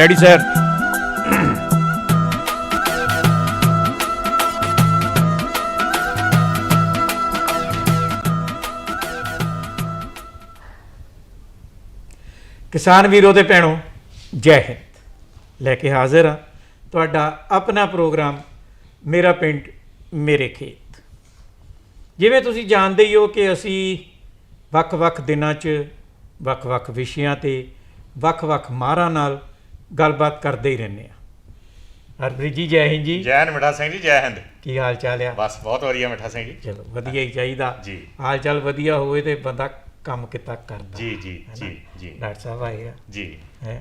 Ready sir ਕਿਸਾਨ ਵੀਰੋ ਤੇ ਭੈਣੋ, ਜੈ ਹਿੰਦ। ਲੈ ਕੇ ਹਾਜ਼ਰ ਹਾਂ ਤੁਹਾਡਾ ਆਪਣਾ ਪ੍ਰੋਗਰਾਮ, ਮੇਰਾ ਪਿੰਡ, ਮੇਰੇ ਖੇਤ। ਜਿਵੇਂ ਤੁਸੀਂ ਜਾਣਦੇ ਹੀ ਹੋ ਕਿ ਅਸੀਂ ਵੱਖ-ਵੱਖ ਦਿਨਾਂ 'ਚ, ਵੱਖ-ਵੱਖ ਵਿਸ਼ਿਆਂ ਤੇ, ਵੱਖ-ਵੱਖ ਮਾਰਾਂ ਨਾਲ ਗੱਲਬਾਤ ਕਰਦੇ ਹੀ ਰਹਿੰਦੇ ਆ। ਹਰਪ੍ਰੀਤ ਜੀ ਜੈ ਹਿੰਦ ਜੀ। ਜੈ ਹਿੰਦ ਮਿੱਠਾ ਸਿੰਘ ਜੀ ਜੈ ਹਿੰਦ। ਕੀ ਹਾਲ ਚਾਲ ਆ? ਬਸ ਬਹੁਤ ਵਧੀਆ ਮਿੱਠਾ ਸਿੰਘ ਜੀ। ਚਲੋ ਵਧੀਆ ਹੀ ਚਾਹੀਦਾ। ਜੀ। ਹਾਲ ਚਾਲ ਵਧੀਆ ਹੋਵੇ ਤੇ ਬੰਦਾ ਕੰਮ ਕਿਤਾ ਕਰਦਾ। ਜੀ ਜੀ? ਜੀ ਜੀ। ਡਾਕਟਰ ਸਾਹਿਬ ਆਏ ਆ। ਜੀ।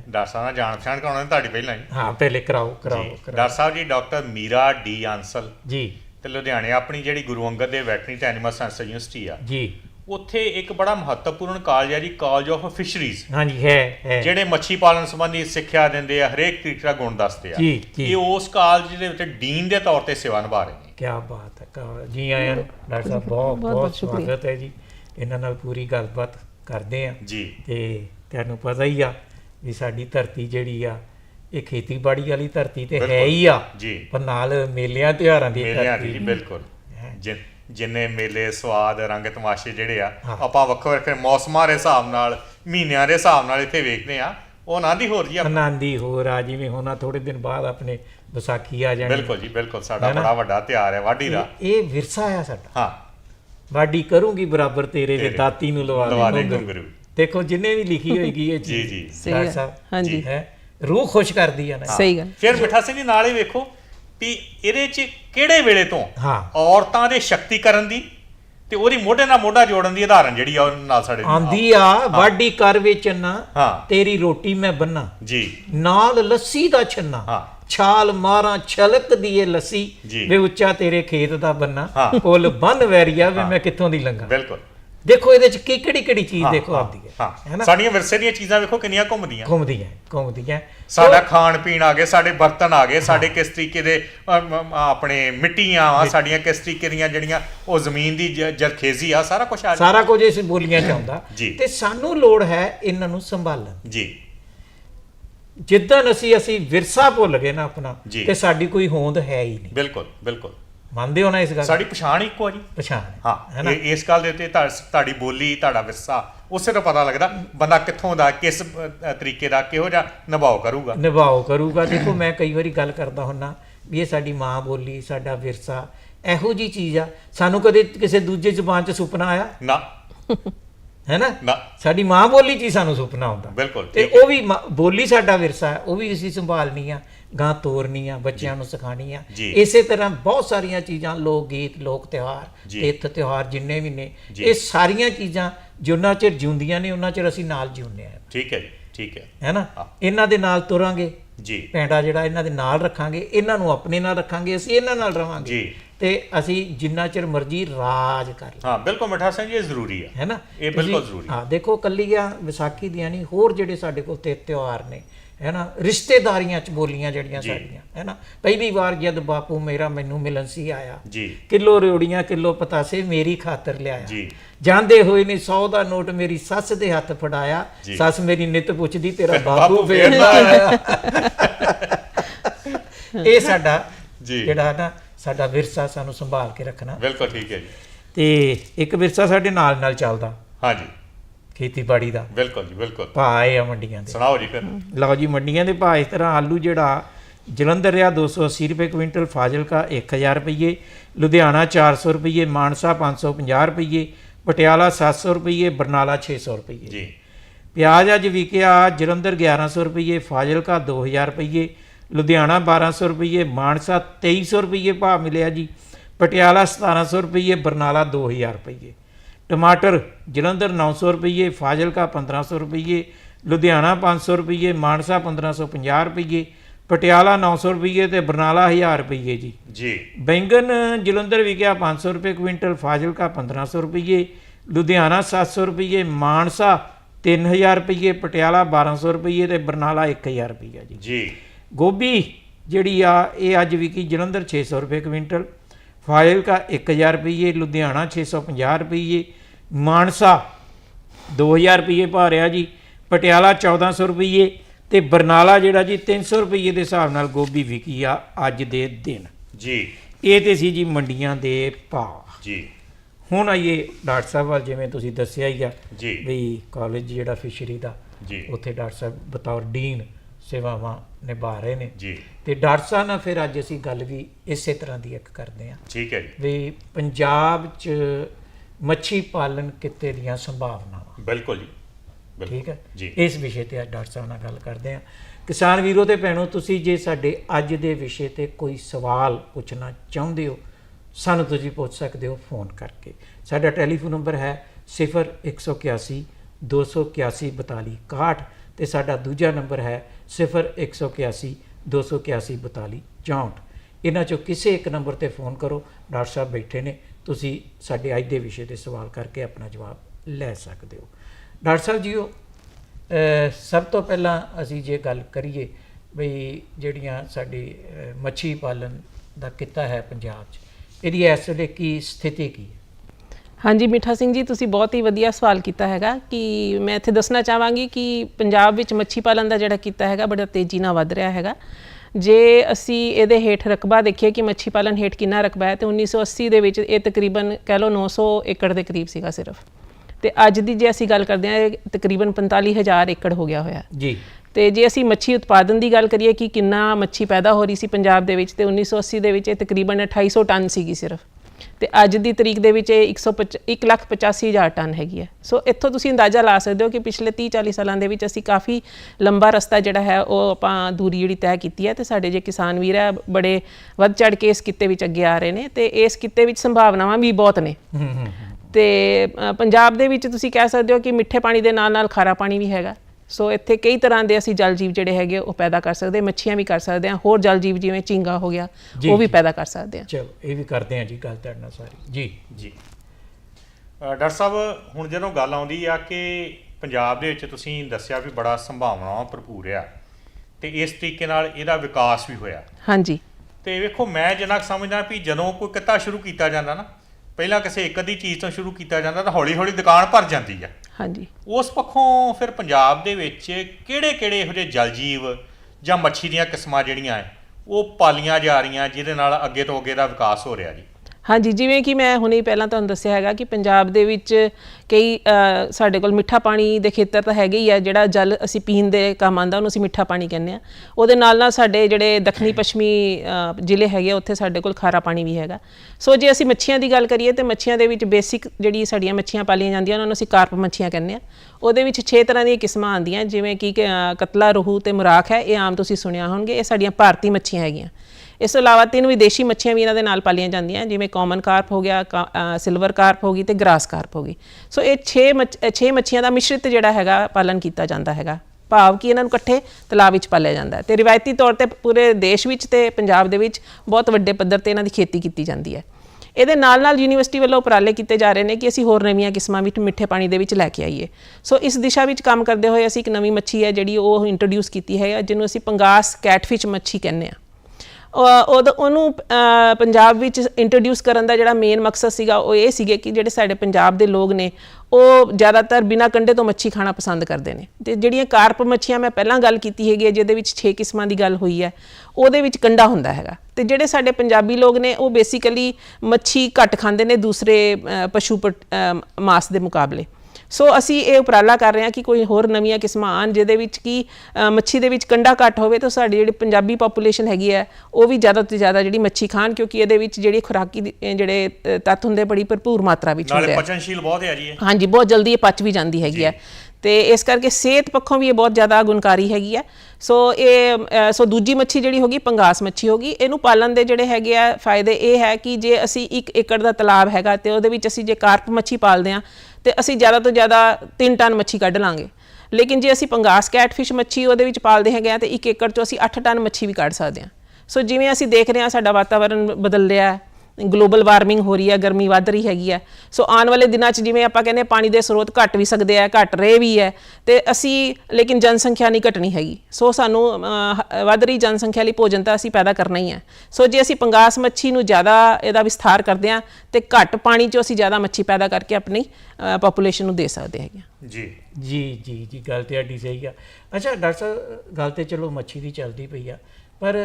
ਡਾਕਟਰ ਸਾਹਿਬ ਨਾਲ ਜਾਣ ਪਛਾਣ ਕਰਾਉਣਾ ਤੁਹਾਡੀ ਪਹਿਲਾਂ ਹੀ। ਹਾਂ ਪਹਿਲੇ ਕਰਾਓ ਕਰਾਓ doctor Sahib ji doctor Meera D ਆਂਸਲ ਜੀ। ਤੇ ਲੁਧਿਆਣੇ ਆਪਣੀ ਜਿਹੜੀ ਗੁਰੂ ਅੰਗਦ ਦੇ ਵੈਟਰਨਰੀ ਤੇ ਐਨੀਮਲ ਸਾਇੰਸ ਯੂਨੀਵਰਸਿਟੀ ਆ। ਜੀ। ਉੱਥੇ ਇੱਕ ਬੜਾ ਮਹੱਤਵਪੂਰਨ ਕਾਲਜ ਹੈ ਜੀ ਕਾਲਜ ਆਫ ਫਿਸ਼ਰੀਜ਼ ਹਾਂਜੀ ਹੈ ਹੈ। ਜਿਹੜੇ ਮੱਛੀ ਪਾਲਣ ਸੰਬੰਧੀ ਸਿੱਖਿਆ ਦਿੰਦੇ ਆ ਹਰੇਕ ਤਰੀਕੇ ਦਾ ਗੁਣ ਦੱਸਦੇ ਆ। ਜੀ, ਜੀ। ਇਹ ਉਸ ਕਾਲਜ ਦੇ ਵਿੱਚ ਡੀਨ ਦੇ ਤੌਰ ਤੇ ਸੇਵਾ ਨਿਭਾ ਰਹੇ ਨੇ। ਕੀ ਬਾਤ ਹੈ ਜੀ ਆਇਆਂ। ਡਾਕਟਰ ਸਾਹਿਬ ਬਹੁਤ ਬਹੁਤ। ਸਵਾਗਤ ਹੈ ਜੀ। ਇਹਨਾਂ ਨਾਲ ਪੂਰੀ ਗੱਲਬਾਤ ਕਰਦੇ ਆ ਜੀ। ਤੇ ਤੁਹਾਨੂੰ ਪਤਾ ਹੀ ਆ ਵੀ ਸਾਡੀ ਧਰਤੀ ਜਿਹੜੀ ਆ ਇਹ ਖੇਤੀਬਾੜੀ ਵਾਲੀ ਧਰਤੀ ਤੇ ਹੈ। ਹੀ ਆ। ਪਰ ਨਾਲ ਮੇਲਿਆਂ ਤਿਉਹਾਰਾਂ ਦੀ ਮੇਲਿਆਂ ਦੀ ਧਰਤੀ। ਬਿਲਕੁਲ। ਜਿ- ਜਿੰਨੇ ਮੇਲੇ ਸਵਾਦ ਰੰਗ ਤਮਾਸ਼ੇ ਜਿਹੜੇ ਆ ਹਾਂ। ਆਪਾਂ ਵੱਖੋ ਵੱਖਰੇ ਮੌਸਮਾਂ ਦੇ ਹਿਸਾਬ ਨਾਲ ਮਹੀਨਿਆਂ ਦੇ ਹਿਸਾਬ ਨਾਲ ਇੱਥੇ ਵੇਖਦੇ ਆ ਉਹ ਨਾ ਦੀ ਹੋਰ ਜੀ ਆ। ਆਨੰਦੀ ਹੋ ਰਾ ਜਿਵੇਂ ਹੁਣ ਥੋੜੇ ਦਿਨ ਬਾਅਦ ਆਪਣੇ ਵਿਸਾਖੀ ਆ ਜਾਣੀ। ਬਿਲਕੁਲ ਜੀ ਬਿਲਕੁਲ ਸਾਡਾ ਹੈ? ਬੜਾ ਵੱਡਾ ਤਿਉਹਾਰ ਹੈ ਵਾਢੀ ਦਾ। ਇਹ ਵਿਰਸਾ ਆ ਸਾਡਾ। ਹਾਂ। ਵਾਢੀ ਕਰੂੰਗੀ ਬਰਾਬਰ ਤੇਰੇ ਦੇ। ਦਾਤੀ ਨੂੰ ਲਵਾ ਦੇ ਦੇਖੋ ਜਿੰਨੇ ਵੀ ਲਿਖੀ ਹੋਏਗੀ ਇਹ ਜੀ, ਚੀਜ਼। ਜੀ। ਗੱਲ। ਸਾਹਿਬ ਹਾਂਜੀ। ਹੈ। ਰੂਹ ਖੁਸ਼ ਕਰਦੀ ਆ ਨਾ। ਸਹੀ ਗੱਲ। ਫਿਰ ਮਿੱਠਾ ਸਿੰਘ ਜੀ ਨਾਲ ਹੀ ਵੇਖੋ। ਵੀ ਇਹਦੇ 'ਚ ਕਿਹੜੇ ਵੇਲੇ ਤੋਂ ਹਾਂ। ਔਰਤਾਂ ਦੇ ਸ਼ਕਤੀਕਰਨ ਦੀ ਤੇ ਉਹਦੀ ਮੋਢੇ ਨਾਲ ਮੋਢਾ ਜੋੜਨ ਦੀ ਉਦਾਹਰਨ ਜਿਹੜੀ ਆ ਉਹ ਨਾਲ ਸਾਡੇ ਆਂਦੀ ਆ ਵਾਢੀ ਕਰ ਵੇਚਣਾ ਹਾਂ। ਤੇਰੀ ਰੋਟੀ ਮੈਂ ਬੰਨਾ। ਜੀ। ਨਾਲ ਲੱਸੀ ਦਾ ਛੰਨਾ। ਹਾਂ। ਛਾਲ ਮਾਰਾਂ ਛਲਕ ਦੀਏ ਲੱਸੀ। ਵੇ ਉੱਚਾ ਤੇਰੇ ਖੇਤ ਦਾ ਬੰਨਾ। ਕੁੱਲ ਬੰਨ ਵੈਰੀਆ ਵੇ ਮੈਂ ਕਿੱਥੋਂ ਦੀ ਲੰਗਾ ਬਿਲਕੁਲ। ਦੇਖੋ ਇਹਦੇ ਚ ਕੀ ਕਿਹੜੀ ਕਿਹੜੀ ਚੀਜ਼ ਦੇਖੋ ਹਾਂ, ਆਉਂਦੀ ਹੈ ਹਾਂ। ਹੈਨਾ ਸਾਡੀਆਂ ਵਿਰਸੇ ਦੀਆਂ ਚੀਜ਼ਾਂ ਵੇਖੋ ਕਿੰਨੀਆਂ ਘੁੰਮਦੀਆਂ। ਘੁੰਮਦੀ ਹੈ ਘੁੰਮਦੀ ਹੈ ਸਾਡਾ ਖਾਣ ਪੀਣ ਆ ਗਏ ਸਾਡੇ ਬਰਤਨ ਆ ਗਏ ਸਾਡੇ ਕਿਸ ਤਰੀਕੇ ਦੇ ਅਮ, ਅਮ, ਆਪਣੇ ਮਿੱਟੀਆਂ ਆ ਸਾਡੀਆਂ ਕਿਸ ਤਰੀਕੇ ਦੀਆਂ ਜਿਹੜੀਆਂ ਉਹ ਜ਼ਮੀਨ ਦੀ ਜ- ਜਰਖੇਜ਼ੀ ਆ ਸਾਰਾ ਕੁਝ ਆ ਜਾਂਦਾ। ਸਾਰਾ ਕੁਝ ਇਸ ਬੋਲੀਆਂ ਚ ਆਉਂਦਾ। ਜੀ। ਤੇ ਸਾਨੂੰ ਲੋੜ ਹੈ ਇਹਨਾਂ ਨੂੰ ਸੰਭਾਲਣ ਜੀ। ਜਿੱਦਣ ਅਸੀਂ ਅਸੀਂ ਵਿਰਸਾ ਭੁੱਲ ਗਏ ਨਾ ਆਪਣਾ ਜੀ। ਤੇ ਸਾਡੀ ਕੋਈ ਹੋਂਦ ਹੈ ਹੀ ਨਹੀਂ। ਬਿਲਕੁਲ ਬਿਲਕੁਲ। ਮੰਨਦੇ ਹੋ ਨਾ ਇਸ ਗੱਲ ਸਾਡੀ ਪਛਾਣ ਇੱਕੋ ਆ ਜੀ। ਪਛਾਣ ਹੈ ਹਾਂ ਨਾ? ਇਸ ਗੱਲ ਦੇ ਉੱਤੇ ਤੁਹਾ- ਤੁਹਾਡੀ ਬੋਲੀ ਤੁਹਾਡਾ ਵਿਰਸਾ ਉਸੇ ਤੋਂ ਪਤਾ ਲੱਗਦਾ ਬੰਦਾ ਕਿੱਥੋਂ ਦਾ ਕਿਸ ਤਰੀਕੇ ਦਾ ਕਿਹੋ ਜਿਹਾ ਨਿਭਾਅ ਕਰੂਗਾ। ਨਿਭਾਓ ਕਰੂਗਾ। ਦੇਖੋ ਮੈਂ ਕਈ ਵਾਰੀ ਗੱਲ ਕਰਦਾ ਹੁੰਨਾ ਵੀ ਇਹ ਸਾਡੀ ਮਾਂ ਬੋਲੀ ਸਾਡਾ ਵਿਰਸਾ ਇਹੋ ਜੀ ਚੀਜ਼ ਆ। ਸਾਨੂੰ ਕਦੇ ਕਿਸੇ ਦੂਜੇ ਜ਼ੁਬਾਨ 'ਚ ਸੁਪਨਾ ਆਇਆ? ਨਾ। ਹੈ ਨਾ? ਸਾਡੀ ਮਾਂ ਬੋਲੀ 'ਚ ਹੀ ਸਾਨੂੰ ਸੁਪਨਾ ਆਉਂਦਾ। ਬਿਲਕੁਲ ਤੇ। ਉਹ ਵੀ ਬੋਲੀ ਸਾਡਾ ਵਿਰਸਾ ਹੈ ਉਹ ਵੀ ਅਸੀਂ ਸੰਭਾਲਣੀ ਆ। ਗਾਂ ਤੋਰਨੀ ਆ ਬੱਚਿਆਂ ਨੂੰ ਸਿਖਾਣੀ ਆ। ਇਸੇ ਤਰ੍ਹਾਂ ਬਹੁਤ ਸਾਰੀਆਂ ਚੀਜ਼ਾਂ ਲੋਕ ਗੀਤ ਲੋਕ ਤਿਉਹਾਰ। ਤਿੱਥ ਤਿਉਹਾਰ ਜਿੰਨੇ ਵੀ ਨੇ। ਇਹ ਸਾਰੀਆਂ ਚੀਜ਼ਾਂ ਜਿੰਨਾ ਚਿਰ ਜਿਉਂਦੀਆਂ ਨੇ ਉਹਨਾਂ ਚਿਰ ਅਸੀਂ ਨਾਲ ਜਿਉਂਦੇ ਆ ਠੀਕ ਹੈ ਜੀ ਠੀਕ ਹੈ। ਹੈ ਨਾ? ਹਾਂ। ਇਹਨਾਂ ਦੇ ਨਾਲ ਤੁਰਾਂਗੇ। ਜੀ। ਪੈਂਡਾ ਜਿਹੜਾ ਇਹਨਾਂ ਦੇ ਨਾਲ ਰੱਖਾਂਗੇ ਇਹਨਾਂ ਨੂੰ ਆਪਣੇ ਨਾਲ ਰੱਖਾਂਗੇ ਅਸੀਂ ਇਹਨਾਂ ਨਾਲ ਰਵਾਂਗੇ। ਜੀ। ਤੇ ਅਸੀਂ ਜਿੰਨਾ ਚਿਰ ਮਰਜ਼ੀ ਰਾਜ ਕਰ ਹਾਂ ਬਿਲਕੁਲ ਮਿੱਠਾ ਸਿੰਘ ਜੀ ਇਹ ਜ਼ਰੂਰੀ ਹੈ ਹੈ ਨਾ? ਇਹ ਬਿਲਕੁਲ ਜ਼ਰੂਰੀ। ਹਾਂ ਦੇਖੋ ਕੱਲੀਆਂ ਵਿਸਾਖੀ ਦੀਆਂ ਨਹੀਂ ਹੋਰ ਜਿਹੜੇ ਸਾਡੇ ਕੋਲ ਤੇ ਤਿਉਹਾਰ ਨੇ ਹੈ ਨਾ ਰਿਸ਼ਤੇਦਾਰੀਆਂ ਚ ਬੋਲੀਆਂ ਜਿਹੜੀਆਂ। ਸਾਡੀਆਂ ਹੈ ਨਾ ਪਹਿਲੀ ਵਾਰ ਜਦ ਬਾਪੂ ਮੇਰਾ ਮੈਨੂੰ ਮਿਲਣ ਸੀ ਆਇਆ ਜੀ। ਕਿਲੋ ਰਿਉੜੀਆਂ ਕਿਲੋ ਪਤਾਸੇ ਮੇਰੀ ਖਾਤਰ ਲਿਆਇਆ। ਜਾਂਦੇ ਹੋਏ ਨੇ 100 ਦਾ ਨੋਟ ਮੇਰੀ ਸੱਸ ਦੇ ਹੱਥ ਫੜਾਇਆ। ਸੱਸ ਮੇਰੀ ਨਿਤ ਪੁੱਛਦੀ ਤੇਰਾ ਬਾਪੂ ਬਾਪੂ ਫੇਰ ਫੇਰ ਨਾ ਆਇਆ। ਇਹ ਸਾਡਾ। ਜਿਹੜਾ ਨਾ ਸਾਡਾ ਵਿਰਸਾ ਸਾਨੂੰ ਸੰਭਾਲ ਕੇ ਰੱਖਣਾ। ਬਿਲਕੁਲ ਠੀਕ ਹੈ ਜੀ। ਤੇ ਇੱਕ ਵਿਰਸਾ ਸਾਡੇ ਨਾਲ ਨਾਲ ਚੱਲਦਾ। ਹਾਂਜੀ। ਖੇਤੀਬਾੜੀ ਦਾ। ਬਿਲਕੁਲ ਜੀ ਬਿਲਕੁਲ। ਭਾਅ ਆਏ ਆ ਮੰਡੀਆਂ ਦੇ। ਸੁਣਾਓ ਜੀ ਫਿਰ। ਲਓ ਜੀ ਮੰਡੀਆਂ ਦੇ ਭਾਅ ਇਸ ਤਰ੍ਹਾਂ ਆਲੂ ਜਿਹੜਾ ਜਲੰਧਰ ਆ 280 ਰੁਪਏ ਕੁਇੰਟਲ ਫਾਜ਼ਿਲਕਾ 1000 ਰੁਪਏ ਲੁਧਿਆਣਾ 400 ਰੁਪਏ ਮਾਨਸਾ 550 ਰੁਪਏ ਪਟਿਆਲਾ 700 ਰੁਪਏ ਬਰਨਾਲਾ 600 ਰੁਪਏ ਜੀ। ਪਿਆਜ਼ ਅੱਜ ਵਿਕਿਆ ਜਲੰਧਰ 1100 ਰੁਪਏ ਫਾਜ਼ਿਲਕਾ 2000 ਰੁਪਏ ਲੁਧਿਆਣਾ 1200 ਰੁਪਏ ਮਾਨਸਾ 2300 ਰੁਪਏ ਭਾਅ ਮਿਲਿਆ ਜੀ ਪਟਿਆਲਾ 1700 ਰੁਪਏ ਬਰਨਾਲਾ 2000 ਰੁਪਏ ਟਮਾਟਰ ਜਲੰਧਰ 900 ਰੁਪਏ ਫਾਜ਼ਿਲਕਾ 1500 ਰੁਪਏ ਲੁਧਿਆਣਾ 500 ਰੁਪਏ ਮਾਨਸਾ 1550 ਰੁਪਏ ਪਟਿਆਲਾ 900 ਰੁਪਏ ਤੇ ਬਰਨਾਲਾ 1000 ਰੁਪਏ ਜੀ। ਜੀ। ਬੈਂਗਨ ਜਲੰਧਰ ਵਿਕਿਆ 500 ਰੁਪਏ ਕੁਇੰਟਲ ਫਾਜ਼ਿਲਕਾ 1500 ਰੁਪਏ ਲੁਧਿਆਣਾ 700 ਰੁਪਏ ਮਾਨਸਾ 3000 ਰੁਪਏ ਪਟਿਆਲਾ 1200 ਰੁਪਏ ਤੇ ਬਰਨਾਲਾ 1000 ਰੁਪਏ ਜੀ। ਜੀ। ਗੋਭੀ ਜਿਹੜੀ ਆ ਇਹ ਅੱਜ ਵਿਕੀ ਜਲੰਧਰ 600 ਰੁਪਏ ਕੁਇੰਟਲ ਫਾਜ਼ਿਲਕਾ 1000 ਰੁਪਏ ਲੁਧਿਆਣਾ 650 ਰੁਪਏ ਮਾਨਸਾ। 2000 ਰੁਪਏ ਭਾਅ ਰਿਹਾ ਜੀ ਪਟਿਆਲਾ 1400 ਰੁਪਏ ਤੇ ਬਰਨਾਲਾ ਜਿਹੜਾ ਜੀ 300 ਰੁਪਏ ਦੇ ਹਿਸਾਬ ਨਾਲ ਗੋਭੀ ਵਿਕੀ ਆ ਅੱਜ ਦੇ ਦਿਨ। ਜੀ। ਇਹ ਤੇ ਸੀ ਜੀ ਮੰਡੀਆਂ ਦੇ ਭਾਅ। ਜੀ। ਹੁਣ ਆਈਏ ਡਾਕਟਰ ਸਾਹਿਬ ਵੱਲ ਜਿਵੇਂ ਤੁਸੀਂ ਦੱਸਿਆ ਹੀ ਆ ਜੀ। ਵੀ ਕਾਲਜ ਜਿਹੜਾ ਫਿਸ਼ਰੀ ਦਾ ਜੀ। ਉੱਥੇ ਡਾਕਟਰ ਸਾਹਿਬ ਬਤੌਰ ਡੀਨ ਸੇਵਾਵਾਂ ਨਿਭਾ ਰਹੇ ਨੇ। ਜੀ। ਤੇ ਡਾਕਟਰ ਸਾਹਿਬ ਨਾਲ ਫਿਰ ਅੱਜ ਅਸੀਂ ਗੱਲ ਵੀ ਇਸੇ ਤਰ੍ਹਾਂ ਦੀ ਇੱਕ ਕਰਦੇ ਹਾਂ। ਠੀਕ ਹੈ ਜੀ। ਵੀ ਪੰਜਾਬ 'ਚ ਮੱਛੀ ਪਾਲਣ ਕਿੱਤੇ ਦੀਆਂ ਸੰਭਾਵਨਾਵਾਂ। ਬਿਲਕੁਲ ਜੀ ਠੀਕ ਹੈ? ਜੀ। ਇਸ ਵਿਸ਼ੇ ਤੇ ਅੱਜ ਡਾਕਟਰ ਸਾਹਿਬ ਨਾਲ ਗੱਲ ਕਰਦੇ ਹਾਂ। ਕਿਸਾਨ ਵੀਰੋ ਤੇ ਭੈਣੋ ਤੁਸੀਂ ਜੇ ਸਾਡੇ ਅੱਜ ਦੇ ਵਿਸ਼ੇ ਤੇ ਕੋਈ ਸਵਾਲ ਪੁੱਛਣਾ ਚਾਹੁੰਦੇ ਹੋ ਸਾਨੂੰ ਤੁਸੀਂ ਪੁੱਛ ਸਕਦੇ ਹੋ ਫੋਨ ਕਰਕੇ। ਸਾਡਾ ਟੈਲੀਫੋਨ ਨੰਬਰ ਹੈ 0181 281 42 61 ਤੇ ਸਾਡਾ ਦੂਜਾ ਨੰਬਰ ਹੈ 0181 281 42 64 ਇਹਨਾਂ ਚੋਂ ਕਿਸੇ ਇੱਕ ਨੰਬਰ ਤੇ ਫੋਨ ਕਰੋ। ਡਾਕਟਰ ਸਾਹਿਬ ਬੈਠੇ ਨੇ। ਤੁਸੀਂ ਸਾਡੇ ਅੱਜ ਦੇ ਵਿਸ਼ੇ ਤੇ ਸਵਾਲ ਕਰਕੇ ਆਪਣਾ ਜਵਾਬ ਲੈ ਸਕਦੇ ਹੋ। ਡਾਕਟਰ ਸਾਹਿਬ ਜੀਓ, ਅਹ, ਸਭ ਤੋਂ ਪਹਿਲਾਂ ਅਸੀਂ ਜੇ ਗੱਲ ਕਰੀਏ ਵੀ ਜਿਹੜੀਆਂ ਸਾਡੀ ਮੱਛੀ ਪਾਲਣ ਦਾ ਕਿੱਤਾ ਹੈ ਪੰਜਾਬ 'ਚ, ਇਹਦੀ ਇਸ ਵੇਲੇ ਕੀ ਸਥਿਤੀ ਕੀ ਹੈ? ਹਾਂਜੀ, ਮਿੱਠਾ ਸਿੰਘ ਜੀ, ਤੁਸੀਂ ਬਹੁਤ ਹੀ ਵਧੀਆ ਸਵਾਲ ਕੀਤਾ ਹੈਗਾ ਕਿ ਮੈਂ ਇੱਥੇ ਦੱਸਣਾ ਚਾਹਾਂਗੀ ਕਿ ਪੰਜਾਬ ਵਿੱਚ ਮੱਛੀ ਪਾਲਣ ਦਾ ਜਿਹੜਾ ਕੀਤਾ ਹੈਗਾ ਬੜਾ ਤੇਜ਼ੀ ਨਾਲ ਵੱਧ ਰਿਹਾ ਹੈਗਾ। ਜੇ ਅਸੀਂ ਇਹਦੇ ਹੇਠ ਰਕਬਾ ਦੇਖੀਏ ਕਿ ਮੱਛੀ ਪਾਲਣ ਹੇਠ ਕਿੰਨਾ ਰਕਬਾ ਹੈ ਤੇ 1980 ਦੇ ਵਿੱਚ ਇਹ ਤਕਰੀਬਨ ਕਹਿ ਲਓ 900 ਏਕੜ ਦੇ ਕਰੀਬ ਸੀਗਾ ਸਿਰਫ। ਤੇ ਅੱਜ ਦੀ ਜੇ ਅਸੀਂ ਗੱਲ ਕਰਦੇ ਹਾਂ ਇਹ ਤਕਰੀਬਨ 45000 ਏਕੜ ਹੋ ਗਿਆ ਹੋਇਆ। ਜੀ। ਤੇ ਜੇ ਅਸੀਂ ਮੱਛੀ ਉਤਪਾਦਨ ਦੀ ਗੱਲ ਕਰੀਏ ਕਿ ਕਿੰਨਾ ਮੱਛੀ ਪੈਦਾ ਹੋ ਰਹੀ ਸੀ ਪੰਜਾਬ ਦੇ ਵਿੱਚ ਤੇ 1980 ਦੇ ਵਿੱਚ ਇਹ ਤਕਰੀਬਨ 2800 ਟਨ ਸੀਗੀ ਸਿਰਫ। ਤੇ ਅੱਜ ਦੀ ਤਰੀਕ ਦੇ ਵਿੱਚ ਇਹ 1 ਲੱਖ 85 ਹਜ਼ਾਰ ਟਨ ਹੈਗੀ ਹੈ। ਸੋ ਇੱਥੋਂ ਤੁਸੀਂ ਅੰਦਾਜ਼ਾ ਲਾ ਸਕਦੇ ਹੋ ਕਿ ਪਿਛਲੇ 30 40 ਸਾਲਾਂ ਦੇ ਵਿੱਚ ਅਸੀਂ ਕਾਫੀ ਲੰਬਾ ਰਸਤਾ ਜਿਹੜਾ ਹੈ ਉਹ ਆਪਾਂ ਦੂਰੀ ਜਿਹੜੀ ਤੈਅ ਕੀਤੀ ਹੈ ਤੇ ਸਾਡੇ ਜੇ ਕਿਸਾਨ ਵੀਰ ਹੈ ਬੜੇ ਵੱਧ ਚੜ ਕੇ ਇਸ ਕਿੱਤੇ ਵਿੱਚ ਅੱਗੇ ਆ ਰਹੇ ਨੇ ਤੇ ਇਸ ਕਿੱਤੇ ਵਿੱਚ ਸੰਭਾਵਨਾਵਾਂ ਵੀ ਬਹੁਤ ਨੇ। ਤੇ ਪੰਜਾਬ ਦੇ ਵਿੱਚ ਤੁਸੀਂ ਕਹਿ ਸਕਦੇ ਹੋ ਕਿ ਮਿੱਠੇ ਪਾਣੀ ਦੇ ਨਾਲ ਨਾਲ ਖਾਰਾ ਪਾਣੀ ਵੀ ਹੈਗਾ। ਸੋ ਇੱਥੇ ਕਈ ਤਰ੍ਹਾਂ ਦੇ ਅਸੀਂ ਜਲ ਜੀਵ ਜਿਹੜੇ ਹੈਗੇ ਉਹ ਪੈਦਾ ਕਰ ਸਕਦੇ ਮੱਛੀਆਂ ਵੀ ਕਰ ਸਕਦੇ ਹਾਂ ਹੋਰ ਜਲ ਜੀਵ ਜਿਵੇਂ ਝੀਂਗਾ ਹੋ ਗਿਆ ਉਹ ਵੀ। ਪੈਦਾ ਕਰ ਸਕਦੇ ਹਾਂ ਚਲੋ ਇਹ ਵੀ ਕਰਦੇ ਹਾਂ ਜੀ ਗੱਲ ਤੁਹਾਡੇ ਨਾਲ ਸਾਰੀ। ਜੀ। ਜੀ। ਡਾਕਟਰ ਸਾਹਿਬ ਹੁਣ ਜਦੋਂ ਗੱਲ ਆਉਂਦੀ ਆ ਕਿ ਪੰਜਾਬ ਦੇ ਵਿੱਚ ਤੁਸੀਂ ਦੱਸਿਆ ਵੀ ਬੜਾ ਸੰਭਾਵਨਾਵਾਂ ਭਰਪੂਰ ਆ ਤੇ ਇਸ ਤਰੀਕੇ ਨਾਲ ਇਹਦਾ ਵਿਕਾਸ ਵੀ ਹੋਇਆ। ਹਾਂਜੀ। ਤੇ ਵੇਖੋ ਮੈਂ ਜਿੰਨਾ ਕੁ ਸਮਝਦਾ ਵੀ ਜਦੋਂ ਕੋਈ ਕਿੱਤਾ ਸ਼ੁਰੂ ਕੀਤਾ ਜਾਂਦਾ ਨਾ ਪਹਿਲਾਂ ਕਿਸੇ ਇੱਕ ਅੱਧੀ ਚੀਜ਼ ਤੋਂ ਸ਼ੁਰੂ ਕੀਤਾ ਜਾਂਦਾ ਤਾਂ ਹੌਲੀ ਹੌਲੀ ਦੁਕਾਨ ਭਰ ਜਾਂਦੀ ਆ। ਹਾਂਜੀ। ਉਸ ਪੱਖੋਂ ਫਿਰ ਪੰਜਾਬ ਦੇ ਵਿੱਚ ਕਿਹੜੇ ਕਿਹੜੇ ਇਹੋ ਜਿਹੇ ਜਲ ਜੀਵ ਜਾਂ ਮੱਛੀ ਦੀਆਂ ਕਿਸਮਾਂ ਜਿਹੜੀਆਂ ਹੈ, ਉਹ ਪਾਲੀਆਂ ਜਾ ਰਹੀਆਂ ਜਿਹਦੇ ਨਾਲ ਅੱਗੇ ਤੋਂ ਅੱਗੇ ਦਾ ਵਿਕਾਸ ਹੋ ਰਿਹਾ ਜੀ? ਹਾਂਜੀ ਜਿਵੇਂ ਕਿ ਮੈਂ ਹੁਣੇ ਪਹਿਲਾਂ ਤੁਹਾਨੂੰ ਦੱਸਿਆ ਹੈਗਾ ਕਿ ਪੰਜਾਬ ਦੇ ਵਿੱਚ ਕਈ ਸਾਡੇ ਕੋਲ ਮਿੱਠਾ ਪਾਣੀ ਦੇ ਖੇਤਰ ਤਾਂ ਹੈਗੇ ਹੀ ਆ ਜਿਹੜਾ ਜਲ ਅਸੀਂ ਪੀਣ ਦੇ ਕੰਮ ਆਂਦਾ ਉਹਨੂੰ ਅਸੀਂ ਮਿੱਠਾ ਪਾਣੀ ਕਹਿੰਦੇ ਆ। ਉਹਦੇ ਨਾਲ ਨਾਲ ਸਾਡੇ ਜਿਹੜੇ ਦੱਖਣੀ ਪੱਛਮੀ ਜ਼ਿਲ੍ਹੇ ਹੈਗੇ ਆ, ਉੱਥੇ ਸਾਡੇ ਕੋਲ ਖਾਰਾ ਪਾਣੀ ਵੀ ਹੈਗਾ। ਸੋ ਜੇ ਅਸੀਂ ਮੱਛੀਆਂ ਦੀ ਗੱਲ ਕਰੀਏ ਤੇ ਮੱਛੀਆਂ ਦੇ ਵਿੱਚ ਬੇਸਿਕ ਜਿਹੜੀ ਸਾਡੀਆਂ ਮੱਛੀਆਂ ਪਾਲੀਆਂ ਜਾਂਦੀਆਂ ਉਹਨਾਂ ਨੂੰ ਅਸੀਂ ਕਾਰਪ ਮੱਛੀਆਂ ਕਹਿੰਦੇ ਆ। ਉਹਦੇ ਵਿੱਚ 6 ਤਰ੍ਹਾਂ ਦੀਆਂ ਕਿਸਮਾਂ ਆਉਂਦੀਆਂ ਜਿਵੇਂ ਕਿ ਕਤਲਾ ਰੋਹੂ ਤੇ ਮੁਰਾਖ ਹੈ ਇਹ ਆਮ ਤੁਸੀਂ ਸੁਣਿਆ ਹੋਣਗੇ ਇਹ ਸਾਡੀਆਂ ਭਾਰਤੀ ਮੱਛੀਆਂ ਹੈਗੀਆਂ। ਇਸ ਤੋਂ ਇਲਾਵਾ ਤਿੰਨ ਵਿਦੇਸ਼ੀ ਮੱਛੀਆਂ ਵੀ ਇਹਨਾਂ ਦੇ ਨਾਲ ਪਾਲੀਆਂ ਜਾਂਦੀਆਂ, ਜਿਵੇਂ ਕਾਮਨ ਕਾਰਪ ਹੋ ਗਿਆ ਸਿਲਵਰ ਕਾਰਪ ਹੋ ਗਈ ਤੇ ਗ੍ਰਾਸ ਕਾਰਪ ਹੋ ਗਈ। ਸੋ ਇਹ 6 6 ਮੱਛੀਆਂ ਦਾ ਮਿਸ਼ਰਿਤ ਜਿਹੜਾ ਹੈਗਾ ਪਾਲਣ ਕੀਤਾ ਜਾਂਦਾ ਹੈਗਾ। ਭਾਵ ਕਿ ਇਹਨਾਂ ਨੂੰ ਇਕੱਠੇ ਤਲਾਬ ਵਿੱਚ ਪਾਲਿਆ ਜਾਂਦਾ ਹੈ ਤੇ ਰਿਵਾਇਤੀ ਤੌਰ ਤੇ ਪੂਰੇ ਦੇਸ਼ ਵਿੱਚ ਤੇ ਪੰਜਾਬ ਦੇ ਵਿੱਚ ਬਹੁਤ ਵੱਡੇ ਪੱਧਰ ਤੇ ਇਹਨਾਂ ਦੀ ਖੇਤੀ ਕੀਤੀ ਜਾਂਦੀ ਹੈ। ਇਹਦੇ ਨਾਲ ਨਾਲ ਯੂਨੀਵਰਸਿਟੀ ਵੱਲੋਂ ਉਪਰਾਲੇ ਕੀਤੇ ਜਾ ਰਹੇ ਨੇ ਕਿ ਅਸੀਂ ਹੋਰ ਨਵੀਆਂ ਕਿਸਮਾਂ ਵਿੱਚ ਮਿੱਠੇ ਪਾਣੀ ਦੇ ਵਿੱਚ ਲੈ ਕੇ ਆਈਏ। ਸੋ ਇਸ ਦਿਸ਼ਾ ਵਿੱਚ ਕੰਮ ਕਰਦੇ ਹੋਏ ਅਸੀਂ ਇੱਕ ਨਵੀਂ ਮੱਛੀ ਹੈ ਜਿਹੜੀ ਉਹ ਇੰਟਰੋਡਿਊਸ ਕੀਤੀ ਹੈ ਜਿਹਨੂੰ ਅਸੀਂ ਪੰਗਾਸ ਕੈਟਫਿਸ਼ ਮੱਛੀ ਕਹਿੰਦੇ ਆ ਉਹ ਉਹਨੂੰ ਪੰਜਾਬ ਵਿੱਚ ਇੰਟਰੋਡਿਊਸ ਕਰਨ ਦਾ ਜਿਹੜਾ ਮੇਨ ਮਕਸਦ ਸੀਗਾ, ਉਹ ਇਹ ਸੀਗੇ ਕਿ ਜਿਹੜੇ ਸਾਡੇ ਪੰਜਾਬ ਦੇ ਲੋਕ ਨੇ, ਉਹ ਜ਼ਿਆਦਾਤਰ ਬਿਨਾਂ ਕੰਡੇ ਤੋਂ ਮੱਛੀ ਖਾਣਾ ਪਸੰਦ ਕਰਦੇ ਨੇ। ਤੇ ਜਿਹੜੀਆਂ ਕਾਰਪ ਮੱਛੀਆਂ ਮੈਂ ਪਹਿਲਾਂ ਗੱਲ ਕੀਤੀ ਹੈਗੀ ਹੈ, ਜਿਹਦੇ ਵਿੱਚ 6 ਕਿਸਮਾਂ ਦੀ ਗੱਲ ਹੋਈ ਹੈ, ਉਹਦੇ ਵਿੱਚ ਕੰਡਾ ਹੁੰਦਾ ਹੈਗਾ। ਤੇ ਜਿਹੜੇ ਸਾਡੇ ਪੰਜਾਬੀ ਲੋਕ ਨੇ, ਉਹ ਬੇਸਿਕਲੀ ਮੱਛੀ ਘੱਟ ਖਾਂਦੇ ਨੇ ਦੂਸਰੇ ਪਸ਼ੂ ਪਟ- ਮਾਸ ਦੇ ਮੁਕਾਬਲੇ। ਸੋ ਅਸੀਂ ਇਹ ਉਪਰਾਲਾ ਕਰ ਰਹੇ ਹਾਂ ਕਿ ਕੋਈ ਹੋਰ ਨਵੀਆਂ ਕਿਸਮਾਂ ਆਉਣ ਜਿਹਦੇ ਵਿੱਚ ਕੀ ਮੱਛੀ ਦੇ ਵਿੱਚ ਕੰਡਾ ਘੱਟ ਹੋਵੇ ਤਾਂ ਸਾਡੀ ਜਿਹੜੀ ਪੰਜਾਬੀ ਪੋਪੂਲੇਸ਼ਨ ਹੈਗੀ ਹੈ ਉਹ ਵੀ ਜ਼ਿਆਦਾ ਤੋਂ ਜ਼ਿਆਦਾ ਜਿਹੜੀ ਮੱਛੀ ਖਾਣ ਕਿਉਂਕਿ ਇਹਦੇ ਵਿੱਚ ਜਿਹੜੀ ਖੁਰਾਕੀ ਜਿਹੜੇ ਤੱਤ ਹੁੰਦੇ ਬੜੀ ਭਰਪੂਰ ਮਾਤਰਾ ਵਿੱਚ ਹੁੰਦੇ ਨਾਲੇ ਆ। ਪਚਨਸ਼ੀਲ ਬਹੁਤ ਹੈ ਜੀ ਇਹ। ਹਾਂਜੀ ਬਹੁਤ ਜਲਦੀ ਇਹ ਪਚ ਵੀ ਜਾਂਦੀ ਹੈਗੀ ਹੈ। ਤੇ ਇਸ ਕਰਕੇ ਸਿਹਤ ਪੱਖੋਂ ਵੀ ਇਹ ਬਹੁਤ ਜ਼ਿਆਦਾ ਗੁਣਕਾਰੀ ਹੈਗੀ ਹੈ। ਸੋ ਇਹ ਸੋ ਦੂਜੀ ਮੱਛੀ ਜਿਹੜੀ ਹੋਗੀ ਪੰਗਾਸ ਮੱਛੀ ਹੋਗੀ। ਇਹਨੂੰ ਪਾਲਣ ਦੇ ਜਿਹੜੇ ਹੈਗੇ ਆ ਫਾਇਦੇ ਇਹ ਹੈ ਕਿ ਜੇ ਅਸੀਂ 1 ਏਕੜ ਦਾ ਤਲਾਬ ਹੈਗਾ ਤੇ ਉਹਦੇ ਵਿੱਚ ਅਸੀਂ ਜੇ ਕਾਰਪ ਮੱਛੀ ਪਾਲਦੇ ਆ ਤੇ ਅਸੀਂ ਜ਼ਿਆਦਾ ਤੋਂ ਜ਼ਿਆਦਾ 3 ਟਨ ਮੱਛੀ ਕੱਢ ਲਾਂਗੇ। ਲੇਕਿਨ ਜੇ ਅਸੀਂ ਪੰਗਾਸ ਕੈਟਫਿਸ਼ ਮੱਛੀ ਉਹਦੇ ਵਿੱਚ ਪਾਲਦੇ ਹੈਗੇ ਆ, ਤੇ 1 ਏਕੜ ਚੋਂ ਅਸੀਂ 8 ਟਨ ਮੱਛੀ ਵੀ ਕੱਢ ਸਕਦੇ ਆ ਸੋ ਜਿਵੇਂ ਅਸੀਂ ਦੇਖ ਰਹੇ ਹਾਂ, ਸਾਡਾ ਵਾਤਾਵਰਣ ਬਦਲ ਰਿਹਾ ਹੈ ਗਲੋਬਲ ਵਾਰਮਿੰਗ ਹੋ ਰਹੀ ਹੈ ਗਰਮੀ ਵੱਧ ਰਹੀ ਹੈਗੀ ਹੈ। ਸੋ ਆਉਣ ਵਾਲੇ ਦਿਨਾਂ 'ਚ ਜਿਵੇਂ ਆਪਾਂ ਕਹਿੰਦੇ ਪਾਣੀ ਦੇ ਸਰੋਤ ਘਟ ਵੀ ਸਕਦੇ ਆ ਘਟ ਰਹੇ ਵੀ ਹੈ ਤੇ ਅਸੀਂ ਲੇਕਿਨ ਜਨਸੰਖਿਆ ਨਹੀਂ ਘਟਣੀ ਹੈਗੀ। ਸੋ ਸਾਨੂੰ ਵੱਧ ਰਹੀ ਜਨਸੰਖਿਆ ਲਈ ਭੋਜਨ ਤਾਂ ਅਸੀਂ ਪੈਦਾ ਕਰਨਾ ਹੀ ਹੈ। ਸੋ ਜੇ ਅਸੀਂ ਪੰਗਾਸ ਮੱਛੀ ਨੂੰ ਜ਼ਿਆਦਾ ਇਹਦਾ ਵਿਸਥਾਰ ਕਰਦੇ ਹਾਂ ਤੇ ਘੱਟ ਪਾਣੀ 'ਚ ਅਸੀਂ ਜ਼ਿਆਦਾ ਮੱਛੀ ਪੈਦਾ ਕਰਕੇ ਆਪਣੀ ਪੋਪੂਲੇਸ਼ਨ ਨੂੰ ਦੇ ਸਕਦੇ ਹੈਗੇ ਹਾਂ। ਜੀ। ਜੀ ਜੀ ਜੀ ਗੱਲ ਤੇ ਆਡੀ ਸਹੀ ਆ। ਅੱਛਾ ਡਾਕਟਰ ਸਾਹਿਬ ਗੱਲ ਤੇ ਚਲੋ ਮੱਛੀ ਦੀ ਚੱਲਦੀ ਪਈ ਆ। ਪਰ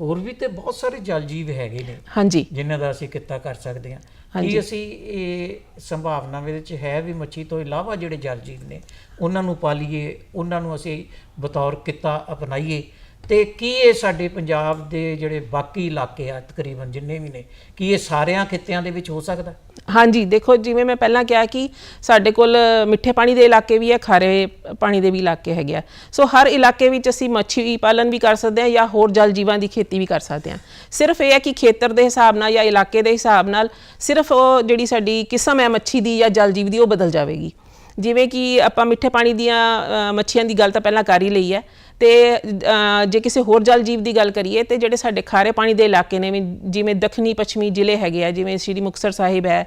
ਹੋਰ ਵੀ ਤੇ ਬਹੁਤ ਸਾਰੇ ਜਲ ਜੀਵ ਹੈਗੇ ਨੇ। ਹਾਂਜੀ। ਜਿਨ੍ਹਾਂ ਦਾ ਅਸੀਂ ਕਿੱਤਾ ਕਰ ਸਕਦੇ ਹਾਂ। ਕੀ ਅਸੀਂ ਇਹ ਸੰਭਾਵਨਾ ਵਿੱਚ ਹੈ ਵੀ ਮੱਛੀ ਤੋਂ ਇਲਾਵਾ ਜਿਹੜੇ ਜਲ ਜੀਵ ਨੇ ਉਹਨਾਂ ਨੂੰ ਪਾਲੀਏ ਉਹਨਾਂ ਨੂੰ ਅਸੀਂ ਬਤੌਰ ਕਿੱਤਾ ਅਪਣਾਈਏ। ਤੇ ਕੀ ਇਹ ਸਾਡੇ ਪੰਜਾਬ ਦੇ ਜਿਹੜੇ ਬਾਕੀ ਇਲਾਕੇ ਆ, ਤਕਰੀਬਨ ਜਿੰਨੇ ਵੀ ਨੇ, ਕੀ ਇਹ ਸਾਰਿਆਂ ਖਿੱਤਿਆਂ ਦੇ ਵਿੱਚ ਹੋ ਸਕਦਾ? ਹਾਂਜੀ, ਦੇਖੋ ਜਿਵੇਂ ਮੈਂ ਪਹਿਲਾਂ ਕਿਹਾ ਕਿ ਸਾਡੇ ਕੋਲ ਮਿੱਠੇ ਪਾਣੀ ਦੇ ਇਲਾਕੇ ਵੀ ਹੈ ਖਾਰੇ ਪਾਣੀ ਦੇ ਵੀ ਇਲਾਕੇ ਹੈਗੇ ਆ। ਸੋ ਹਰ ਇਲਾਕੇ ਵਿੱਚ ਅਸੀਂ ਮੱਛੀ ਪਾਲਣ ਵੀ ਕਰ ਸਕਦੇ ਹਾਂ ਜਾਂ ਹੋਰ ਜਲ ਜੀਵਾਂ ਦੀ ਖੇਤੀ ਵੀ ਕਰ ਸਕਦੇ ਹਾਂ ਸਿਰਫ ਇਹ ਹੈ ਕਿ ਖੇਤਰ ਦੇ ਹਿਸਾਬ ਨਾਲ ਜਾਂ ਇਲਾਕੇ ਦੇ ਹਿਸਾਬ ਨਾਲ ਸਿਰਫ ਉਹ ਜਿਹੜੀ ਸਾਡੀ ਕਿਸਮ ਹੈ ਮੱਛੀ ਦੀ ਜਾਂ ਜਲ ਜੀਵ ਦੀ, ਉਹ ਬਦਲ ਜਾਵੇਗੀ। ਜਿਵੇਂ ਕਿ ਆਪਾਂ ਮਿੱਠੇ ਪਾਣੀ ਦੀਆਂ ਮੱਛੀਆਂ ਦੀ ਗੱਲ ਤਾਂ ਪਹਿਲਾਂ ਕਰ ਹੀ ਲਈ ਹੈ। ਤੇ ਜੇ ਕਿਸੇ ਹੋਰ ਜਲ ਜੀਵ ਦੀ ਗੱਲ ਕਰੀਏ, ਤੇ ਜਿਹੜੇ ਸਾਡੇ ਖਾਰੇ ਪਾਣੀ ਦੇ ਇਲਾਕੇ ਨੇ, ਵੀ ਜਿਵੇਂ ਦੱਖਣੀ ਪੱਛਮੀ ਜ਼ਿਲ੍ਹੇ ਹੈਗੇ ਆ, ਜਿਵੇਂ ਸ਼੍ਰੀ ਮੁਕਤਸਰ ਸਾਹਿਬ ਹੈ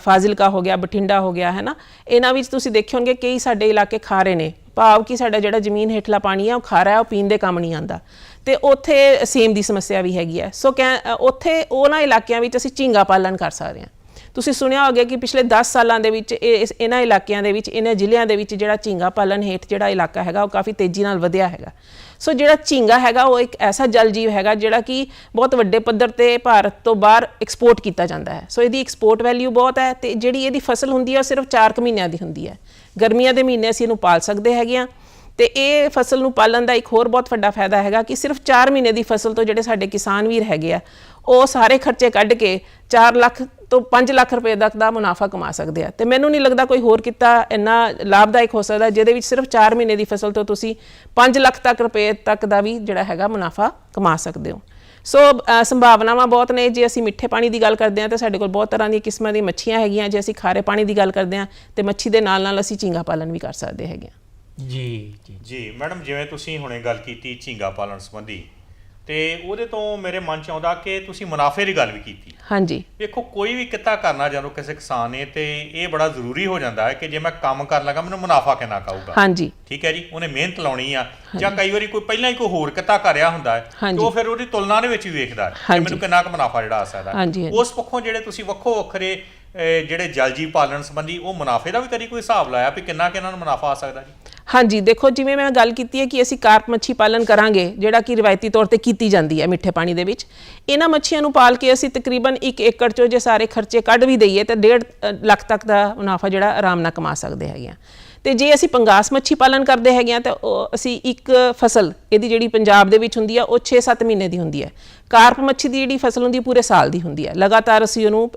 ਫਾਜ਼ਿਲਕਾ ਹੋ ਗਿਆ, ਬਠਿੰਡਾ ਹੋ ਗਿਆ ਹੈ ਨਾ ਇਹਨਾਂ ਵਿੱਚ ਤੁਸੀਂ ਦੇਖਿਓਗੇ ਕਈ ਸਾਡੇ ਇਲਾਕੇ ਖਾਰੇ ਨੇ। ਭਾਵ ਕਿ ਸਾਡਾ ਜਿਹੜਾ ਜ਼ਮੀਨ ਹੇਠਲਾ ਪਾਣੀ ਆ, ਉਹ ਖਾਰਾ ਹੈ, ਉਹ ਪੀਣ ਦੇ ਕੰਮ ਨਹੀਂ ਆਂਦਾ ਤੇ ਉੱਥੇ ਸੇਮ ਦੀ ਸਮੱਸਿਆ ਵੀ ਹੈਗੀ ਹੈ ਸੋ ਕਹਿ ਉੱਥੇ ਉਹਨਾਂ ਇਲਾਕਿਆਂ ਵਿੱਚ ਅਸੀਂ ਝੀਂਗਾ ਪਾਲਣ ਕਰ ਸਕਦੇ ਹਾਂ। ਤੁਸੀਂ ਸੁਣਿਆ ਹੋਵੇਗਾ ਕਿ ਪਿਛਲੇ 10 ਸਾਲਾਂ ਦੇ ਵਿੱਚ ਇਹ ਇਸ- ਇਹਨਾਂ ਇਲਾਕਿਆਂ ਦੇ ਵਿੱਚ, ਇਹਨਾਂ ਜ਼ਿਲ੍ਹਿਆਂ ਦੇ ਵਿੱਚ ਜਿਹੜਾ ਝੀਂਗਾ ਪਾਲਣ ਹੇਠ ਜਿਹੜਾ ਇਲਾਕਾ ਹੈਗਾ, ਉਹ ਕਾਫੀ ਤੇਜ਼ੀ ਨਾਲ ਵਧਿਆ ਹੈਗਾ। ਸੋ ਜਿਹੜਾ ਝੀਂਗਾ ਹੈਗਾ, ਉਹ ਇੱਕ ਐਸਾ ਜਲ ਜੀਵ ਹੈਗਾ ਜਿਹੜਾ ਕਿ ਬਹੁਤ ਵੱਡੇ ਪੱਧਰ ਤੇ ਭਾਰਤ ਤੋਂ ਬਾਹਰ ਐਕਸਪੋਰਟ ਕੀਤਾ ਜਾਂਦਾ ਹੈ। ਸੋ ਇਹਦੀ ਐਕਸਪੋਰਟ ਵੈਲਿਊ ਬਹੁਤ ਹੈ ਤੇ ਜਿਹੜੀ ਇਹਦੀ ਫਸਲ ਹੁੰਦੀ ਹੈ, ਉਹ ਸਿਰਫ 4 ਮਹੀਨਿਆਂ ਦੀ ਹੁੰਦੀ ਹੈ। ਗਰਮੀਆਂ ਦੇ ਮਹੀਨੇ ਅਸੀਂ ਇਹਨੂੰ ਪਾਲ ਸਕਦੇ ਹੈਗੇ ਆ ਤੇ ਇਹ ਫਸਲ ਨੂੰ ਪਾਲਣ ਦਾ ਇੱਕ ਹੋਰ ਬਹੁਤ ਵੱਡਾ ਫਾਇਦਾ ਹੈਗਾ ਕਿ ਸਿਰਫ 4 ਮਹੀਨੇ ਦੀ ਫਸਲ ਤੋਂ ਜਿਹੜੇ ਸਾਡੇ ਕਿਸਾਨ ਵੀਰ ਹੈਗੇ ਆ, ਉਹ ਸਾਰੇ ਖਰਚੇ ਕੱਢ ਕੇ 4 ਲੱਖ ਤੋਂ 5 ਲੱਖ ਰੁਪਏ ਤੱਕ ਦਾ ਮੁਨਾਫਾ ਕਮਾ ਸਕਦੇ ਆ। ਤੇ ਮੈਨੂੰ ਨਹੀਂ ਲੱਗਦਾ ਕੋਈ ਹੋਰ ਕਿੱਤਾ ਇੰਨਾ ਲਾਭਦਾਇਕ ਹੋ ਸਕਦਾ ਜਿਹਦੇ ਵਿੱਚ ਸਿਰਫ 4 ਮਹੀਨੇ ਦੀ ਫਸਲ ਤੋਂ ਤੁਸੀਂ 5 ਲੱਖ ਤੱਕ ਰੁਪਏ ਤੱਕ ਦਾ ਵੀ ਜਿਹੜਾ ਹੈਗਾ ਮੁਨਾਫਾ ਕਮਾ ਸਕਦੇ ਹੋ। ਸੋ ਸੰਭਾਵਨਾਵਾਂ ਬਹੁਤ ਨੇ। ਜੇ ਅਸੀਂ ਮਿੱਠੇ ਪਾਣੀ ਦੀ ਗੱਲ ਕਰਦੇ ਹਾਂ ਤਾਂ ਸਾਡੇ ਕੋਲ ਬਹੁਤ ਤਰ੍ਹਾਂ ਦੀਆਂ ਕਿਸਮਾਂ ਦੀਆਂ ਮੱਛੀਆਂ ਹੈਗੀਆਂ। ਜੇ ਅਸੀਂ ਖਾਰੇ ਪਾਣੀ ਦੀ ਗੱਲ ਕਰਦੇ ਹਾਂ ਤੇ ਮੱਛੀ ਦੇ ਨਾਲ ਨਾਲ ਅਸੀਂ ਝੀਂਗਾ ਪਾਲਣ ਵੀ ਕਰ ਸਕਦੇ ਹੈਗੇ ਹਾਂ। ਜੀ ਜੀ। ਜੀ ਮੈਡਮ ਜਿਵੇਂ ਤੁਸੀਂ ਹੁਣੇ ਗੱਲ ਕੀਤੀ ਝੀਂਗਾ ਪਾਲਣ ਸੰਬੰਧੀ ਤੇ ਉਹਦੇ ਤੋਂ ਮੇਰੇ ਮਨ ਚ ਆਉਂਦਾ ਕਿ ਤੁਸੀਂ ਮੁਨਾਫੇ ਦੀ ਗੱਲ ਵੀ ਕੀਤੀ। ਹਾਂਜੀ। ਵੇਖੋ ਕੋਈ ਵੀ ਕਿੱਤਾ ਕਰਨਾ ਜਦੋਂ ਕਿਸੇ ਕਿਸਾਨ ਨੇ ਤੇ ਇਹ ਬੜਾ ਜ਼ਰੂਰੀ ਹੋ ਜਾਂਦਾ ਹੈ ਕਿ ਜੇ ਮੈਂ ਕੰਮ ਕਰਨ ਲੱਗਾ ਮੈਨੂੰ ਮੁਨਾਫਾ ਕਿੰਨਾ ਕਾਊਗਾ ਹਾਂਜੀ। ਠੀਕ ਹੈ ਜੀ? ਉਹਨੇ ਮਿਹਨਤ ਲਾਉਣੀ ਆ। ਜਾਂ ਕਈ ਵਾਰੀ ਕੋਈ ਪਹਿਲਾਂ ਹੀ ਕੋਈ ਹੋਰ ਕਿੱਤਾ ਕਰ ਰਿਹਾ ਹੁੰਦਾ ਹੈ ਤੇ। ਉਹ ਫਿਰ ਉਹਦੀ ਤੁਲਨਾ ਦੇ ਵਿੱਚ ਵੀ ਵੇਖਦਾ ਹੈ ਕਿ। ਮੈਨੂੰ ਕਿੰਨਾ ਕੁ ਮੁਨਾਫਾ ਜਿਹੜਾ ਆ ਸਕਦਾ। ਉਸ ਪੱਖੋਂ ਜਿਹੜੇ ਤੁਸੀਂ ਵੱਖੋ ਵੱਖਰੇ ਜਿਹੜੇ ਜਲਜੀ ਪਾਲਣ ਸੰਬੰਧੀ ਉਹ ਮੁਨਾਫੇ ਦਾ ਵੀ ਕਦੀ ਕੋਈ ਹਿਸਾਬ ਲਾਇਆ ਵੀ ਕਿੰਨਾ ਕਿ ਇਹਨਾਂ ਨੂੰ ਮੁਨਾਫਾ ਆ ਸਕਦਾ ਜੀ? ਹਾਂਜੀ, ਦੇਖੋ, ਜਿਵੇਂ ਮੈਂ ਗੱਲ ਕੀਤੀ ਹੈ ਕਿ ਅਸੀਂ ਕਾਰਪ ਮੱਛੀ ਪਾਲਣ ਕਰਾਂਗੇ, ਜਿਹੜਾ ਕਿ ਰਿਵਾਇਤੀ ਤੌਰ ਤੇ ਕੀਤੀ ਜਾਂਦੀ ਹੈ ਮਿੱਠੇ ਪਾਣੀ ਦੇ ਵਿੱਚ। ਇਹਨਾਂ ਮੱਛੀਆਂ ਨੂੰ ਪਾਲ ਕੇ ਅਸੀਂ ਤਕਰੀਬਨ 1 ਏਕੜ ਚੋਂ ਜੇ ਸਾਰੇ ਖਰਚੇ ਕੱਢ ਵੀ ਦਈਏ, ਤਾਂ 1.5 ਲੱਖ ਤੱਕ ਦਾ ਮੁਨਾਫਾ ਜਿਹੜਾ ਆਰਾਮ ਨਾਲ ਕਮਾ ਸਕਦੇ ਹੈਗੇ ਆ। ਤੇ ਜੇ ਅਸੀਂ ਪੰਗਾਸ ਮੱਛੀ ਪਾਲਣ ਕਰਦੇ ਹੈਗੇ ਆ, ਤਾਂ ਉਹ ਅਸੀਂ ਇੱਕ ਫਸਲ, ਇਹਦੀ ਜਿਹੜੀ ਪੰਜਾਬ ਦੇ ਵਿੱਚ ਹੁੰਦੀ ਆ, ਉਹ 6-7 ਮਹੀਨੇ ਦੀ ਹੁੰਦੀ ਹੈ। ਕਾਰਪ ਮੱਛੀ ਦੀ ਜਿਹੜੀ ਫਸਲ ਹੁੰਦੀ, ਪੂਰੇ ਸਾਲ ਦੀ ਹੁੰਦੀ ਹੈ। ਲਗਾਤਾਰ ਅਸੀਂ ਉਹਨੂੰ